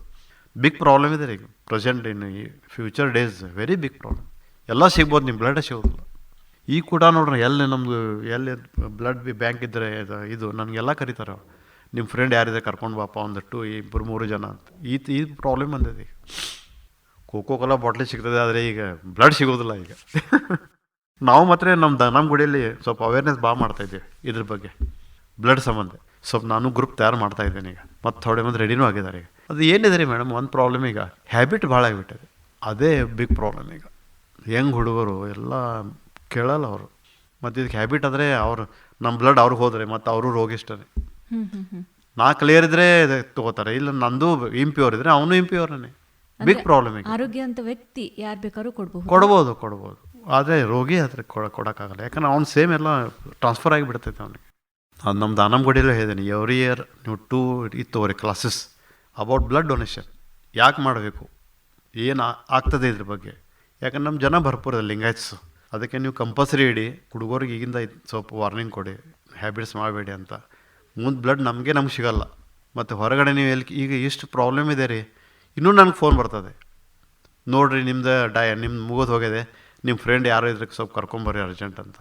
B: ಬಿಗ್ ಪ್ರಾಬ್ಲಮ್ ಇದೆ ಈಗ. ಪ್ರೆಸೆಂಟ್ ಇನ್ ಈ future days very big problem ಎಲ್ಲ ಸಿಗ್ಬೋದು ನಿಮ್ಮ ಬ್ಲಡ್ ಸಿಗೋದಿಲ್ಲ. ಈಗ ಕೂಡ ನೋಡ್ರಿ, ಎಲ್ಲಿ ನಮ್ಮದು ಎಲ್ಲಿ ಬ್ಲಡ್ ಬಿ ಬ್ಯಾಂಕ್ ಇದ್ದರೆ ಇದು ಇದು, ನನಗೆಲ್ಲ ಕರೀತಾರೆ ಅವ್ರು. ನಿಮ್ಮ ಫ್ರೆಂಡ್ ಯಾರಿದೆ ಕರ್ಕೊಂಡು ಬಾಪ ಟು ಇಬ್ಬರು ಮೂರು ಜನ ಅಂತ. ಈ ಈ ಪ್ರಾಬ್ಲಮ್ ಬಂದಿದೆ. ಈಗ ಕೋಕೋ ಕೋಲಾ ಬಾಟ್ಲಿ ಸಿಗ್ತದೆ, ಆದರೆ ಈಗ ಬ್ಲಡ್ ಸಿಗೋದಿಲ್ಲ ಈಗ. ನಾವು ಮಾತ್ರ ನಮ್ಮ ದ ನಮ್ಮ ಗುಡಿಯಲ್ಲಿ ಸ್ವಲ್ಪ ಅವೇರ್ನೆಸ್ ಭಾಳ ಮಾಡ್ತಾ ಇದ್ದೀವಿ ಇದ್ರ ಬಗ್ಗೆ. ಬ್ಲಡ್ ಸಂಬಂಧ. ಸ್ವಲ್ಪ ನಾನು ಗ್ರೂಪ್ ತಯಾರು ಮಾಡ್ತಾ ಇದ್ದೇನೆ ಈಗ. ಮತ್ತು ಥೋಡೆ ಮಂದಿ ರೆಡಿನೂ ಆಗಿದ್ದಾರೆ ಈಗ. ಅದು ಏನಿದೆ ರೀ ಮೇಡಮ್ ಒಂದು ಪ್ರಾಬ್ಲಮ್ ಈಗ. ಹ್ಯಾಬಿಟ್ ಭಾಳ ಆಗಿಬಿಟ್ಟಿದೆ. ಅದೇ ಬಿಗ್ ಪ್ರಾಬ್ಲಮ್ ಈಗ. ಯಂಗ್ ಹುಡುಗರು ಎಲ್ಲ ಕೇಳಲ್ಲ ಅವರು. ಮತ್ತು ಇದಕ್ಕೆ ಹ್ಯಾಬಿಟ್ ಆದರೆ ಅವರು ನಮ್ಮ ಬ್ಲಡ್ ಅವ್ರಿಗೆ ಹೋದರೆ ಮತ್ತು ಅವರು
A: ಹ್ಮ್
B: ನಾ ಕ್ಲಿಯರ್ ಇದ್ರೆ ತಗೋತಾರೆ ಇಲ್ಲ ನಂದು ಇಂಪ್ಯೂರ್ ಇದ್ರೆ ಅವನು ಇಂಪ್ಯೂರ್ನೇ ಬಿಗ್ ಪ್ರಾಬ್ಲಮ್ ಆರೋಗ್ಯವಂತ
A: ಆರೋಗ್ಯ ಅಂತ ವ್ಯಕ್ತಿ ಯಾರು ಬೇಕಾದ್ರೂ ಕೊಡಬಹುದು.
B: ಕೊಡ್ಬೋದು ಕೊಡ್ಬೋದು. ಆದರೆ ರೋಗಿ ಆದ್ರೆ ಕೊಡ ಕೊಡೋಕ್ಕಾಗಲ್ಲ. ಯಾಕಂದ್ರೆ ಅವ್ನು ಸೇಮ್ ಎಲ್ಲ ಟ್ರಾನ್ಸ್ಫರ್ ಆಗಿಬಿಡ್ತೈತೆ ಅವನಿಗೆ. ಅದು ನಮ್ಮ ದಾನಂಗುಡಿಯಲ್ಲೂ ಹೇಳಿದ್ದೀನಿ ಎವ್ರಿ ಇಯರ್ ನೀವು ಟೂ ಇತ್ತು ಅವ್ರಿ ಕ್ಲಾಸಸ್ ಅಬೌಟ್ ಬ್ಲಡ್ ಡೊನೇಷನ್ ಯಾಕೆ ಮಾಡಬೇಕು? ಏನು ಆಗ್ತದೆ ಇದ್ರ ಬಗ್ಗೆ? ಯಾಕಂದ್ರೆ ನಮ್ಮ ಜನ ಭರ್ಪೂರ ಲಿಂಗಾಯತ್ಸು. ಅದಕ್ಕೆ ನೀವು ಕಂಪಲ್ಸರಿ ಇಡಿ ಹುಡುಗರಿಗೆ ಈಗಿಂದ ಇದ್ ಸ್ವಲ್ಪ ವಾರ್ನಿಂಗ್ ಕೊಡಿ ಹ್ಯಾಬಿಟ್ಸ್ ಮಾಡಬೇಡಿ ಅಂತ. ಮುಂದೆ ಬ್ಲಡ್ ನಮಗೆ ನಮ್ಗೆ ಸಿಗಲ್ಲ. ಮತ್ತು ಹೊರಗಡೆ ನೀವು ಎಲ್ಲಿ ಈಗ ಎಷ್ಟು ಪ್ರಾಬ್ಲಮ್ ಇದೆ ರೀ. ಇನ್ನೂ ನನಗೆ ಫೋನ್ ಬರ್ತದೆ. ನೋಡಿರಿ ನಿಮ್ದು ಡಯ ನಿಮ್ದು ಮುಗಿದು ಹೋಗಿದೆ. ನಿಮ್ಮ ಫ್ರೆಂಡ್ ಯಾರೋ ಇದ್ರಕ್ಕೆ ಸ್ವಲ್ಪ ಕರ್ಕೊಂಬರ್ರಿ ಅರ್ಜೆಂಟ್ ಅಂತ.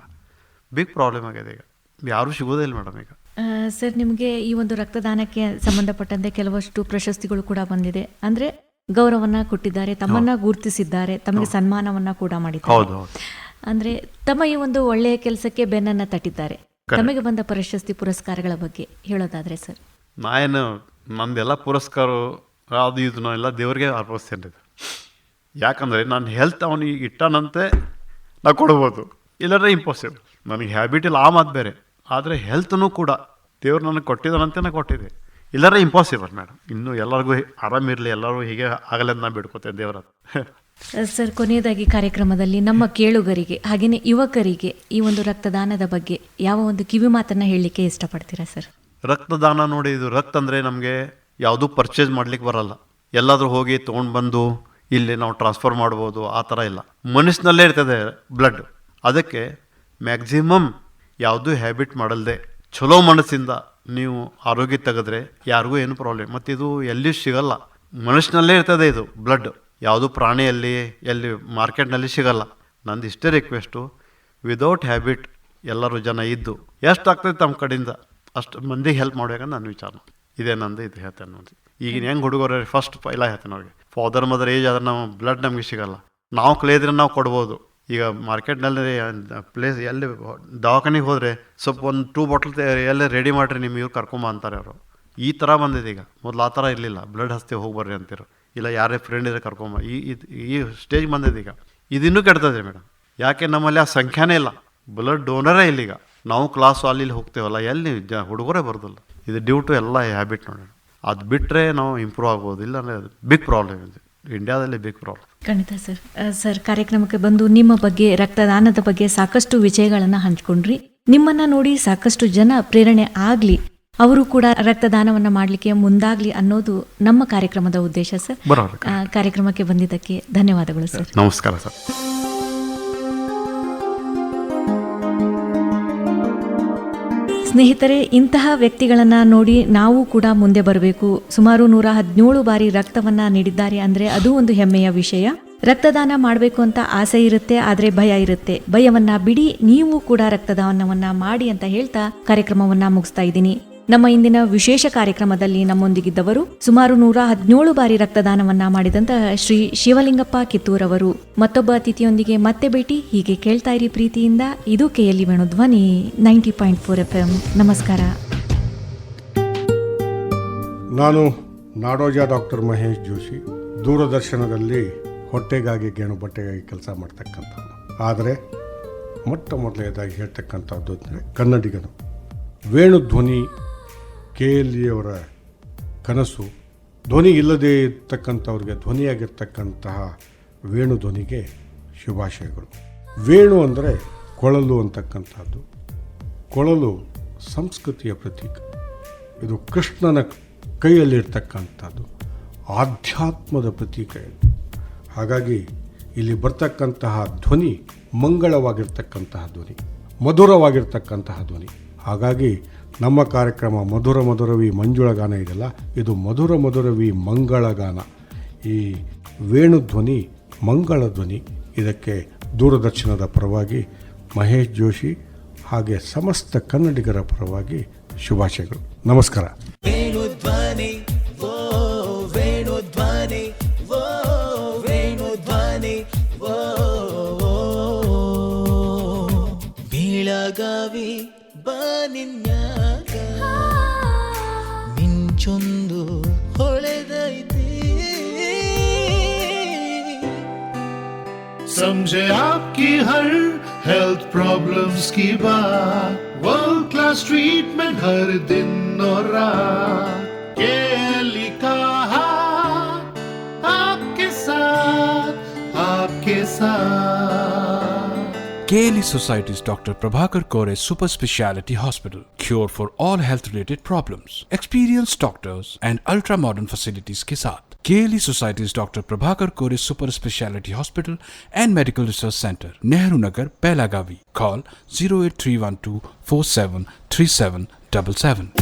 B: ಬಿಗ್ ಪ್ರಾಬ್ಲಮ್ ಆಗಿದೆ ಈಗ. ಯಾರೂ ಸಿಗೋದೇ ಇಲ್ಲ ಮೇಡಮ್ ಈಗ.
A: ಸರ್ ನಿಮಗೆ ಈ ಒಂದು ರಕ್ತದಾನಕ್ಕೆ ಸಂಬಂಧಪಟ್ಟಂತೆ ಕೆಲವಷ್ಟು ಪ್ರಶಸ್ತಿಗಳು ಕೂಡ ಬಂದಿದೆ. ಅಂದರೆ ಗೌರವನ ಕೊಟ್ಟಿದ್ದಾರೆ ತಮ್ಮನ್ನ ಗುರುತಿಸಿದ್ದಾರೆ ತಮಗೆ ಸನ್ಮಾನವನ್ನ ಕೂಡ ಮಾಡಿದ್ದಾರೆ. ಅಂದ್ರೆ ತಮ್ಮ ಈ ಒಂದು ಒಳ್ಳೆಯ ಕೆಲಸಕ್ಕೆ ಬೆನ್ನನ್ನ ತಟ್ಟಿದ್ದಾರೆ. ತಮಗೆ ಬಂದ ಪ್ರಶಸ್ತಿ ಪುರಸ್ಕಾರಗಳ ಬಗ್ಗೆ ಹೇಳೋದಾದ್ರೆ ಸರ್?
B: ನಾನು ನಂದೆಲ್ಲ ಪುರಸ್ಕಾರ ಅದು ಇದು ಎಲ್ಲ ದೇವ್ರಿಗೆ ಅರ್ಪಿಸ್ತೇನೆ ಯಾಕಂದರೆ ನಾನು ಹೆಲ್ತ್ ಅವನಿಗೆ ಇಟ್ಟಾನಂತೆ ನಾ ಕೊಡ್ಬೋದು. ಇಲ್ಲಾದ್ರೆ ಇಂಪಾಸಿಬಲ್ ನನಗೆ ಹ್ಯಾಬಿಟ್ ಇಲ್ಲ ಆ ಮಾತು ಬೇರೆ. ಆದರೆ ಹೆಲ್ತ್ನೂ ಕೂಡ ದೇವ್ರು ನನಗೆ ಕೊಟ್ಟಿದ್ದಾನಂತೆ ನಾ ಕೊಟ್ಟಿದ್ದೆ. ಇಲ್ಲದ್ರೆ ಇಂಪಾಸಿಬಲ್ ಮೇಡಮ್ ಇನ್ನೂ ಎಲ್ಲರಿಗೂ ಆರಾಮಿರಲಿ ಎಲ್ಲರೂ ಹೀಗೆ ಆಗಲ್ಲ ಅಂತ ನಾ ಬಿಡ್ಕೋತೇನೆ ದೇವ್ರ.
A: ಸರ್, ಕೊನೆಯದಾಗಿ ಕಾರ್ಯಕ್ರಮದಲ್ಲಿ ನಮ್ಮ ಕೇಳುಗರಿಗೆ, ಹಾಗೆಯೇ ಯುವಕರಿಗೆ ಈ ಒಂದು ರಕ್ತದಾನದ ಬಗ್ಗೆ ಯಾವ ಒಂದು ಕಿವಿ ಮಾತನ್ನು ಹೇಳಲಿಕ್ಕೆ ಇಷ್ಟಪಡ್ತೀರಾ, ಸರ್?
B: ರಕ್ತದಾನ ನೋಡಿ ಇದು ರಕ್ತ ಅಂದರೆ ನಮಗೆ ಯಾವುದೂ ಪರ್ಚೇಸ್ ಮಾಡ್ಲಿಕ್ಕೆ ಬರಲ್ಲ. ಎಲ್ಲಾದರೂ ಹೋಗಿ ತೊಗೊಂಡು ಬಂದು ಇಲ್ಲಿ ನಾವು ಟ್ರಾನ್ಸ್ಫರ್ ಮಾಡ್ಬೋದು, ಆ ಥರ ಇಲ್ಲ. ಮನಸ್ಸಿನಲ್ಲೇ ಇರ್ತದೆ ಬ್ಲಡ್ ಅದಕ್ಕೆ ಮ್ಯಾಕ್ಸಿಮಮ್ ಯಾವುದೂ ಹ್ಯಾಬಿಟ್ ಮಾಡಲ್ದೆ ಚಲೋ ಮನಸ್ಸಿಂದ ನೀವು ಆರೋಗ್ಯ ತೆಗೆದ್ರೆ ಯಾರಿಗೂ ಏನು ಪ್ರಾಬ್ಲಮ್ ಮತ್ತು ಇದು ಎಲ್ಲಿ ಸಿಗಲ್ಲ. ಮನಸ್ಸಿನಲ್ಲೇ ಇರ್ತದೆ ಇದು ಬ್ಲಡ್ ಯಾವುದು ಪ್ರಾಣಿಯಲ್ಲಿ ಎಲ್ಲಿ ಮಾರ್ಕೆಟ್ನಲ್ಲಿ ಸಿಗಲ್ಲ. ನಂದು ಇಷ್ಟೇ ರಿಕ್ವೆಸ್ಟು ವಿದೌಟ್ ಹ್ಯಾಬಿಟ್ ಎಲ್ಲರೂ ಜನ ಇದ್ದು ಎಷ್ಟು ಆಗ್ತದೆ ತಮ್ಮ ಕಡೆಯಿಂದ? ಅಷ್ಟು ಮಂದಿಗೆ ಹೆಲ್ಪ್ ಮಾಡ್ಬೇಕಂತ ನನ್ನ ವಿಚಾರ ಇದೇ ನಂದು, ಇದು ಹೇಳ್ತೇನೆ ನೋಡಿ. ಈಗಿನ ಹೆಂಗೆ ಹುಡುಗರು ಫಸ್ಟ್ ಪೈಲ ಹೇಳ್ತೇನೆ ಅವ್ರಿಗೆ. ಫಾದರ್ ಮದರ್ ಏಜ್ ಆದ್ರೆ ನಾವು ಬ್ಲಡ್ ನಮಗೆ ಸಿಗಲ್ಲ. ನಾವು ಕಲಿಯಿದ್ರೆ ನಾವು ಕೊಡ್ಬೋದು. ಈಗ ಮಾರ್ಕೆಟ್ನಲ್ಲಿ ಪ್ಲೇಸ್ ಎಲ್ಲಿ ದವಾಖಾನಿಗೆ ಹೋದರೆ ಸ್ವಲ್ಪ ಒಂದು ಟೂ ಬಾಟ್ಲ್ ಎಲ್ಲ ರೆಡಿ ಮಾಡಿರಿ ನಿಮಗೆ ಕರ್ಕೊಂಬ ಅಂತಾರೆ ಅವರು. ಈ ಥರ ಬಂದಿದೆ ಈಗ. ಮೊದಲು ಆ ಥರ ಇರಲಿಲ್ಲ. ಬ್ಲಡ್ ಹಸ್ತಿ ಹೋಗಿ ಬರ್ರಿ ಅಂತಿರು. ಇಲ್ಲ, ಯಾರೇ ಫ್ರೆಂಡ್ ಇದ್ರೆ ಕರ್ಕೊಂಬ ಈ ಈ ಸ್ಟೇಜ್ ಬಂದಿದೆ ಈಗ. ಇದಿನ್ನೂ ಕೆಡ್ತದೆ ಮೇಡಮ್. ಯಾಕೆ ನಮ್ಮಲ್ಲಿ ಆ ಸಂಖ್ಯಾನೇ ಇಲ್ಲ. ಬ್ಲಡ್ ಡೋನರೇ ಇಲ್ಲ ಈಗ ನಾವು ಕ್ಲಾಸು ಅಲ್ಲಿ ಹೋಗ್ತೇವಲ್ಲ, ಎಲ್ಲಿ ಜ, ಹುಡುಗರೇ ಬರೋದಿಲ್ಲ. ಇದು ಡ್ಯೂ ಟು ಎಲ್ಲ ಹ್ಯಾಬಿಟ್ ನೋಡೋಣ. ಅದು ಬಿಟ್ಟರೆ ನಾವು ಇಂಪ್ರೂವ್ ಆಗ್ಬೋದು ಇಲ್ಲ ಅಂದರೆ ಬಿಗ್ ಪ್ರಾಬ್ಲಮ್ ಇದೆ. ಇಂಡಿಯಾದಲ್ಲಿ ಬಿಗ್ ಪ್ರಾಬ್ಲಮ್
A: ಖಂಡಿತ ಸರ್. ಸರ್, ಕಾರ್ಯಕ್ರಮಕ್ಕೆ ಬಂದು ನಿಮ್ಮ ಬಗ್ಗೆ, ರಕ್ತದಾನದ ಬಗ್ಗೆ ಸಾಕಷ್ಟು ವಿಷಯಗಳನ್ನು ಹಂಚ್ಕೊಂಡ್ರಿ. ನಿಮ್ಮನ್ನ ನೋಡಿ ಸಾಕಷ್ಟು ಜನ ಪ್ರೇರಣೆ ಆಗ್ಲಿ. ಅವರು ಕೂಡ ರಕ್ತದಾನವನ್ನ ಮಾಡಲಿಕ್ಕೆ ಮುಂದಾಗ್ಲಿ ಅನ್ನೋದು ನಮ್ಮ ಕಾರ್ಯಕ್ರಮದ ಉದ್ದೇಶ ಸರ್ ಕಾರ್ಯಕ್ರಮಕ್ಕೆ ಬಂದಿದ್ದಕ್ಕೆ ಧನ್ಯವಾದಗಳು ಸರ್
B: ನಮಸ್ಕಾರ ಸರ್
A: ಸ್ನೇಹಿತರೆ ಇಂತಹ ವ್ಯಕ್ತಿಗಳನ್ನ ನೋಡಿ ನಾವು ಕೂಡ ಮುಂದೆ ಬರಬೇಕು. ಸುಮಾರು ನೂರ ಹದಿನೇಳು ಬಾರಿ ರಕ್ತವನ್ನ ನೀಡಿದ್ದಾರೆ ಅಂದ್ರೆ ಅದು ಒಂದು ಹೆಮ್ಮೆಯ ವಿಷಯ. ರಕ್ತದಾನ ಮಾಡಬೇಕು ಅಂತ ಆಸೆ ಇರುತ್ತೆ ಆದ್ರೆ ಭಯ ಇರುತ್ತೆ. ಭಯವನ್ನ ಬಿಡಿ ನೀವು ಕೂಡ ರಕ್ತದಾನವನ್ನ ಮಾಡಿ ಅಂತ ಹೇಳ್ತಾ ಕಾರ್ಯಕ್ರಮವನ್ನ ಮುಗಿಸ್ತಾ ಇದ್ದೀನಿ. ನಮ್ಮ ಇಂದಿನ ವಿಶೇಷ ಕಾರ್ಯಕ್ರಮದಲ್ಲಿ ನಮ್ಮೊಂದಿಗಿದ್ದವರು ಸುಮಾರು ನೂರ ಹದಿನೇಳು ಬಾರಿ ರಕ್ತದಾನವನ್ನ ಮಾಡಿದಂತಹ ಶ್ರೀ ಶಿವಲಿಂಗಪ್ಪ ಕಿತ್ತೂರವರು. ಮತ್ತೊಬ್ಬ ಅತಿಥಿಯೊಂದಿಗೆ ಮತ್ತೆ ಭೇಟಿ, ಹೀಗೆ ಕೇಳ್ತಾ ಇರಿ ಪ್ರೀತಿಯಿಂದ. ಇದು ಕೆಯಲ್ಲಿ Venu Dhwani, ninety point four F M ನಮಸ್ಕಾರ.
C: ನಾನು ನಾಡೋಜ ಡಾಕ್ಟರ್ ಮಹೇಶ್ ಜೋಶಿ. ದೂರದರ್ಶನದಲ್ಲಿ ಹೊಟ್ಟೆಗಾಗಿ ಗೇಣು ಬಟ್ಟೆಗಾಗಿ ಕೆಲಸ ಮಾಡ್ತಕ್ಕಂಥದ್ದು ಆದರೆ ಮೊಟ್ಟ ಮೊದಲನೇದಾಗಿ ಹೇಳ್ತಕ್ಕಂಥದ್ದು ಅಂದರೆ ಕನ್ನಡಿಗನು ವೇಣು ಧ್ವನಿ ಕೆ ಎಲ್ ಅವರ ಕನಸು. ಧ್ವನಿ ಇಲ್ಲದೇ ಇರ್ತಕ್ಕಂಥವ್ರಿಗೆ ಧ್ವನಿಯಾಗಿರ್ತಕ್ಕಂತಹ ವೇಣು ಧ್ವನಿಗೆ ಶುಭಾಶಯಗಳು. ವೇಣು ಅಂದರೆ ಕೊಳಲು ಅಂತಕ್ಕಂಥದ್ದು. ಕೊಳಲು ಸಂಸ್ಕೃತಿಯ ಪ್ರತೀಕ. ಇದು ಕೃಷ್ಣನ ಕೈಯಲ್ಲಿರ್ತಕ್ಕಂಥದ್ದು. ಆಧ್ಯಾತ್ಮದ ಪ್ರತೀಕ ಇದು. ಹಾಗಾಗಿ ಇಲ್ಲಿ ಬರ್ತಕ್ಕಂತಹ ಧ್ವನಿ ಮಂಗಳವಾಗಿರ್ತಕ್ಕಂತಹ ಧ್ವನಿ, ಮಧುರವಾಗಿರ್ತಕ್ಕಂತಹ ಧ್ವನಿ. ಹಾಗಾಗಿ ನಮ್ಮ ಕಾರ್ಯಕ್ರಮ ಮಧುರ ಮಧುರವಿ ಮಂಜುಳ ಗಾನ ಇದೆಯಲ್ಲ ಇದು ಮಧುರ ಮಧುರವಿ ಮಂಗಳ ಗಾನ. ಈ ವೇಣು ಧ್ವನಿ ಮಂಗಳ ಧ್ವನಿ ಇದಕ್ಕೆ ದೂರದರ್ಶನದ ಪರವಾಗಿ ಮಹೇಶ್ ಜೋಶಿ ಹಾಗೆ ಸಮಸ್ತ ಕನ್ನಡಿಗರ ಪರವಾಗಿ ಶುಭಾಶಯಗಳು. ನಮಸ್ಕಾರ.
D: ವೇಣುಧ್ವನಿ ಮಿಂಚೊಂದು ಹೊಳೆದೈತಿ
E: समझे आपकी हर हेल्थ प्रॉब्लम्स की बात वर्ल्ड क्लास ट्रीटमेंट हर दिन और रात के लिखा हाथ आपके साथ आपके साथ
F: KLE Society's Dr. Prabhakar Kore Super Speciality Hospital. Cure for all health related problems. Experienced doctors and ultra modern facilities के साथ KLE Society's Dr. Prabhakar Kore Super Speciality Hospital and Medical Research Center, Nehru Nagar, Pelagavi. Call 08312 473777.